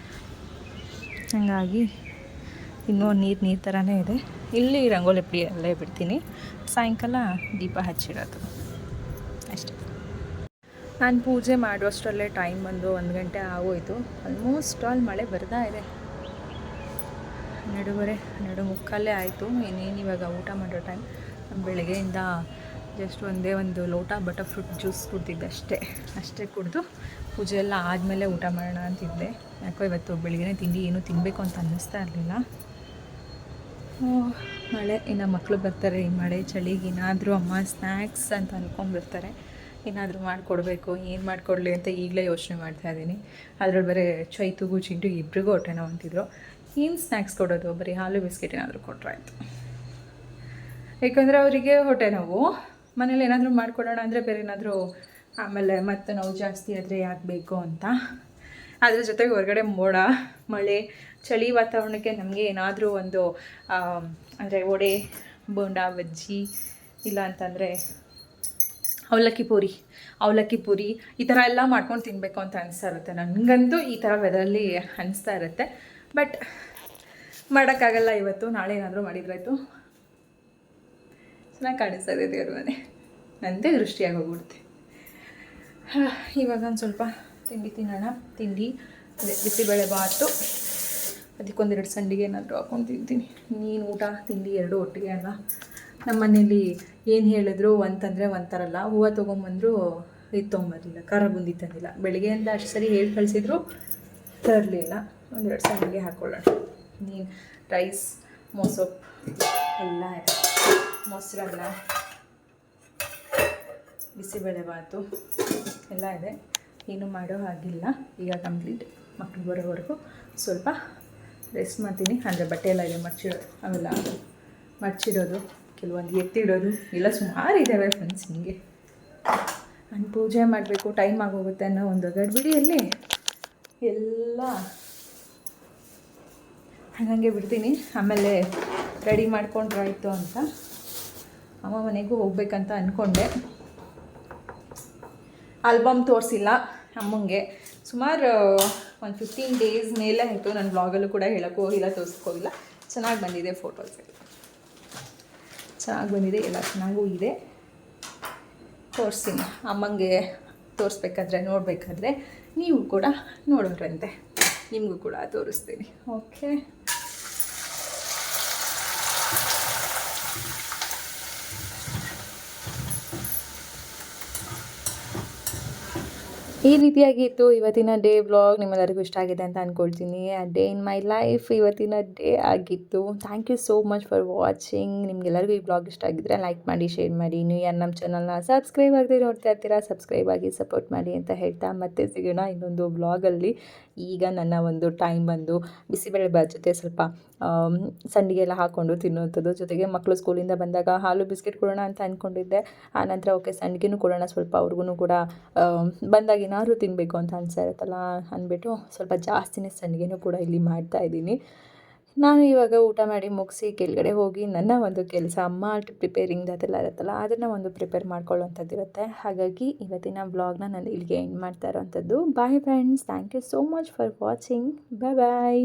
ಹಾಗಾಗಿ ಇನ್ನೂ ನೀರು ನೀರು ಥರನೇ ಇದೆ. ಇಲ್ಲಿ ರಂಗೋಲಿ ಬಿಡಿ ಅಲ್ಲೇ ಬಿಡ್ತೀನಿ. ಸಾಯಂಕಾಲ ದೀಪ ಹಚ್ಚಿಡೋದು ಅಷ್ಟೇ. ನಾನು ಪೂಜೆ ಮಾಡುವಷ್ಟರಲ್ಲೇ ಟೈಮ್ ಬಂದು ಒಂದು ಗಂಟೆ ಆಗೋಯ್ತು. ಆಲ್ಮೋಸ್ಟ್ ಆಲ್ ಮಳೆ ಬರ್ತಾ ಇದೆ. ಹನ್ನೆರಡುವರೆ ನಡು ಮುಕ್ಕಾಲೇ ಆಯಿತು. ಇನ್ನೇನು ಇವಾಗ ಊಟ ಮಾಡೋ ಟೈಮ್ ಬೆಳಗ್ಗೆಯಿಂದ ಜಸ್ಟ್ ಒಂದೇ ಒಂದು ಲೋಟ ಬಟರ್ ಫ್ರೂಟ್ ಜ್ಯೂಸ್ ಕುಡ್ದಿದ್ದೆ ಅಷ್ಟೇ. ಅಷ್ಟೇ ಕುಡಿದು ಪೂಜೆ ಎಲ್ಲ ಆದಮೇಲೆ ಊಟ ಮಾಡೋಣ ಅಂತಿದ್ದೆ. ಯಾಕೋ ಇವತ್ತು ಬೆಳಗ್ಗೆ ತಿಂಡಿ ಏನೂ ತಿನ್ನಬೇಕು ಅಂತ ಅನ್ನಿಸ್ತಾ ಇರಲಿಲ್ಲ. ಮಳೆ. ಇನ್ನು ಮಕ್ಕಳು ಬರ್ತಾರೆ, ಈ ಮಳೆ ಚಳಿಗೆ ಏನಾದರೂ ಅಮ್ಮ ಸ್ನ್ಯಾಕ್ಸ್ ಅಂತ ಅಂದ್ಕೊಂಡ್ಬಿಡ್ತಾರೆ ಏನಾದರೂ ಮಾಡಿಕೊಡ್ಬೇಕು, ಏನು ಮಾಡಿಕೊಡ್ಲಿ ಅಂತ ಈಗಲೇ ಯೋಚನೆ ಮಾಡ್ತಾ ಇದ್ದೀನಿ. ಅದ್ರಲ್ಲಿ ಬರೀ ಚೈತು ಚಿಂಟು ಇಬ್ಬರಿಗೂ ಹೊಟ್ಟೆ ನೋವು ಅಂತಿದ್ರು. ಏನು ಸ್ನ್ಯಾಕ್ಸ್ ಕೊಡೋದು? ಬರೀ ಹಾಲು, ಬಿಸ್ಕೆಟ್ ಏನಾದರೂ ಕೊಟ್ಟರೆ ಆಯಿತು. ಯಾಕಂದರೆ ಅವರಿಗೆ ಹೊಟ್ಟೆ ನೋವು ಮನೇಲಿ ಏನಾದರೂ ಮಾಡಿಕೊಡೋಣ ಅಂದರೆ ಬೇರೆ ಏನಾದರೂ ಆಮೇಲೆ ಮತ್ತೆ ನೋವು ಜಾಸ್ತಿ ಆದರೆ ಯಾಕೆ ಬೇಕು ಅಂತ. ಅದ್ರ ಜೊತೆಗೆ ಹೊರಗಡೆ ಮೋಡ, ಮಳೆ ಚಳಿ ವಾತಾವರಣಕ್ಕೆ ನಮಗೆ ಏನಾದರೂ ಒಂದು ಅಂದರೆ ವಡೆ, ಬೋಂಡ, ಬಜ್ಜಿ, ಇಲ್ಲ ಅಂತಂದರೆ ಅವಲಕ್ಕಿ ಪೂರಿ ಅವಲಕ್ಕಿ ಪೂರಿ, ಈ ಥರ ಎಲ್ಲ ಮಾಡ್ಕೊಂಡು ತಿನ್ನಬೇಕು ಅಂತ ಅನಿಸ್ತಾ ಇರುತ್ತೆ. ನನಗಂತೂ ಈ ಥರ ವೆದರಲ್ಲಿ ಅನಿಸ್ತಾ ಇರುತ್ತೆ. ಬಟ್ ಮಾಡೋಕ್ಕಾಗಲ್ಲ ಇವತ್ತು, ನಾಳೆ ಏನಾದರೂ ಮಾಡಿದ್ರಾಯ್ತು. ಚೆನ್ನಾಗಿ ಕಾಣಿಸ್ತಾ ಇದೆ ದೇವ್ರ ಮನೆ. ನಂದೇ ದೃಷ್ಟಿಯಾಗಿ ಹೋಗ್ಬಿಡುತ್ತೆ ಇವಾಗ ಒಂದು ಸ್ವಲ್ಪ ತಿಂಡಿ ತಿನ್ನೋಣ. ತಿಂಡಿ, ಅದೇ ಬಿಸಿಬೇಳೆ ಬಾತು ಅದಕ್ಕೊಂದೆರಡು ಸಂಡಿಗೆ ಏನಾದರೂ ಹಾಕೊಂಡು ತಿಂತೀನಿ. ನೀನು ಊಟ, ತಿಂಡಿ ಎರಡು ಒಟ್ಟಿಗೆ ಅಲ್ಲ? ನಮ್ಮ ಮನೇಲಿ ಏನು ಹೇಳಿದ್ರು ಒಂತಂದರೆ ಒಂಥರಲ್ಲ ಹೂವು ತೊಗೊಂಬಂದ್ರು ಇದು ತೊಗೊಂಬರಲಿಲ್ಲ. ಖಾರ ಬುಂದಿ ತಂದಿಲ್ಲ. ಬೆಳಗ್ಗೆಯಿಂದ ಅಷ್ಟು ಸರಿ ಹೇಳಿ ಕಳಿಸಿದ್ರು, ತರಲಿಲ್ಲ. ಒಂದೆರಡು ಸಂಡಿಗೆ ಹಾಕ್ಕೊಳ್ಳೋಣ ನೀನು ರೈಸ್ ಮೊಸೊಪ್ಪು ಎಲ್ಲ ಮೊಸರನ್ನ ಬಿಸಿಬೇಳೆಬಾತು ಎಲ್ಲ ಇದೆ. ಏನು ಮಾಡೋ ಹಾಗಿಲ್ಲ. ಈಗ ಕಂಪ್ಲೀಟ್. ಮಕ್ಕಳು ಬರೋವರೆಗೂ ಸ್ವಲ್ಪ ರೆಸ್ಟ್ ಮಾಡ್ತೀನಿ. ಅಂದರೆ ಬಟ್ಟೆ ಎಲ್ಲ ಇದೆ ಮರ್ಚಿಡೋದು ಅವೆಲ್ಲ ಮರ್ಚಿಡೋದು, ಕೆಲವೊಂದು ಎತ್ತಿಡೋದು, ಎಲ್ಲ ಸುಮಾರು ಇದ್ದಾವೆ ಫ್ರೆಂಡ್ಸ್ ನಿಮಗೆ. ನಾನು ಪೂಜೆ ಮಾಡಬೇಕು ಟೈಮ್ ಆಗೋಗುತ್ತೆ ಅನ್ನೋ ಒಂದು ಗಡ್ಬಿಡಿಯಲ್ಲಿ ಎಲ್ಲ ಹಾಗಂಗೆ ಬಿಡ್ತೀನಿ. ಆಮೇಲೆ ರೆಡಿ ಮಾಡ್ಕೊಂಡ್ರಾಯ್ತು ಅಂತ ಅಮ್ಮ ಮನೆಗೂ ಹೋಗ್ಬೇಕಂತ ಅಂದ್ಕೊಂಡೆ ಆಲ್ಬಮ್ ತೋರಿಸಿಲ್ಲ ಅಮ್ಮಂಗೆ. ಸುಮಾರು ಒಂದು ಫಿಫ್ಟೀನ್ ಡೇಸ್ ಮೇಲೆ ಆಯಿತು. ನನ್ನ ಬ್ಲಾಗಲ್ಲೂ ಕೂಡ ಹೇಳೋಕ್ಕೂ ಹೋಗಿಲ್ಲ ತೋರಿಸ್ಕೋಗಿಲ್ಲ ಚೆನ್ನಾಗಿ ಬಂದಿದೆ ಫೋಟೋಸ್ ಎಲ್ಲ. ಚೆನ್ನಾಗಿ ಬಂದಿದೆ, ಎಲ್ಲ ಚೆನ್ನಾಗೂ ಇದೆ. ತೋರಿಸ್ತೀನಿ ಅಮ್ಮಂಗೆ ತೋರಿಸ್ಬೇಕಾದ್ರೆ, ನೋಡಬೇಕಾದ್ರೆ, ನೀವು ಕೂಡ ನೋಡೋರಂತೆ ನಿಮಗೂ ಕೂಡ ತೋರಿಸ್ತೀನಿ. ಓಕೆ ಈ ರೀತಿಯಾಗಿತ್ತು ಇವತ್ತಿನ ಡೇ ವ್ಲಾಗ್. ನಿಮ್ಮೆಲ್ಲರಿಗೂ ಇಷ್ಟ ಆಗಿದೆ ಅಂತ ಅಂದ್ಕೊಳ್ತೀನಿ ಡೇ ಇನ್ ಮೈ ಲೈಫ್ ಇವತ್ತಿನ ಡೇ ಆಗಿತ್ತು. Thank you so much for watching ನಿಮ್ಗೆಲ್ಲರಿಗೂ ಈ ಬ್ಲಾಗ್ ಇಷ್ಟ ಆಗಿದ್ರೆ ಲೈಕ್ ಮಾಡಿ ಶೇರ್ ಮಾಡಿ. ನೀವು ಯಾರು ನಮ್ಮ ಚಾನಲ್ನ ಸಬ್ಸ್ಕ್ರೈಬ್ ಆಗದೆ ನೋಡ್ತಾ ಇರ್ತೀರಾ ಸಬ್ಸ್ಕ್ರೈಬ್ ಆಗಿ ಸಪೋರ್ಟ್ ಮಾಡಿ ಅಂತ ಹೇಳ್ತಾ ಮತ್ತೆ ಸಿಗೋಣ ಇನ್ನೊಂದು ಬ್ಲಾಗಲ್ಲಿ ಈಗ ನನ್ನ ಒಂದು ಟೈಮ್ ಬಂದು ಬಿಸಿಬೇಳೆ ಬಾತ್ ಜೊತೆ ಸ್ವಲ್ಪ ಸಂಡಿಗೆ ಎಲ್ಲ ಹಾಕ್ಕೊಂಡು ತಿನ್ನುವಂಥದ್ದು. ಜೊತೆಗೆ ಮಕ್ಕಳು ಸ್ಕೂಲಿಂದ ಬಂದಾಗ ಹಾಲು ಬಿಸ್ಕೆಟ್ ಕೊಡೋಣ ಅಂತ ಅಂದ್ಕೊಂಡಿದ್ದೆ ಆನಂತರ ಓಕೆ ಸಂಡಿಗೆನೂ ಕೊಡೋಣ, ಸ್ವಲ್ಪ ಅವ್ರಿಗೂ ಕೂಡ ಬಂದಾಗ ಏನಾದರೂ ತಿನ್ನಬೇಕು ಅಂತ ಅನಿಸ್ತಾ ಇರುತ್ತಲ್ಲ ಅಂದ್ಬಿಟ್ಟು ಸ್ವಲ್ಪ ಜಾಸ್ತಿನೇ ಸಂಡಿಗೆನೂ ಕೂಡ ಇಲ್ಲಿ ಮಾಡ್ತಾ ಇದ್ದೀನಿ. ನಾನು ಇವಾಗ ಊಟ ಮಾಡಿ ಮುಗಿಸಿ ಕೆಳಗಡೆ ಹೋಗಿ ನನ್ನ ಒಂದು ಕೆಲಸ ಅಮ್ಮ ಪ್ರಿಪೇರಿಂಗ್ ಅದೆಲ್ಲ ಇರುತ್ತಲ್ಲ ಅದನ್ನು ಒಂದು ಪ್ರಿಪೇರ್ ಮಾಡ್ಕೊಳ್ಳೋವಂಥದ್ದು ಇರುತ್ತೆ. ಹಾಗಾಗಿ ಇವತ್ತಿನ ವ್ಲಾಗ್ನ ನಾನು ಇಲ್ಲಿಗೆ ಎಂಡ್ ಮಾಡ್ತಾ ಇರೋವಂಥದ್ದು. Bye friends thank you so much for watching bye bye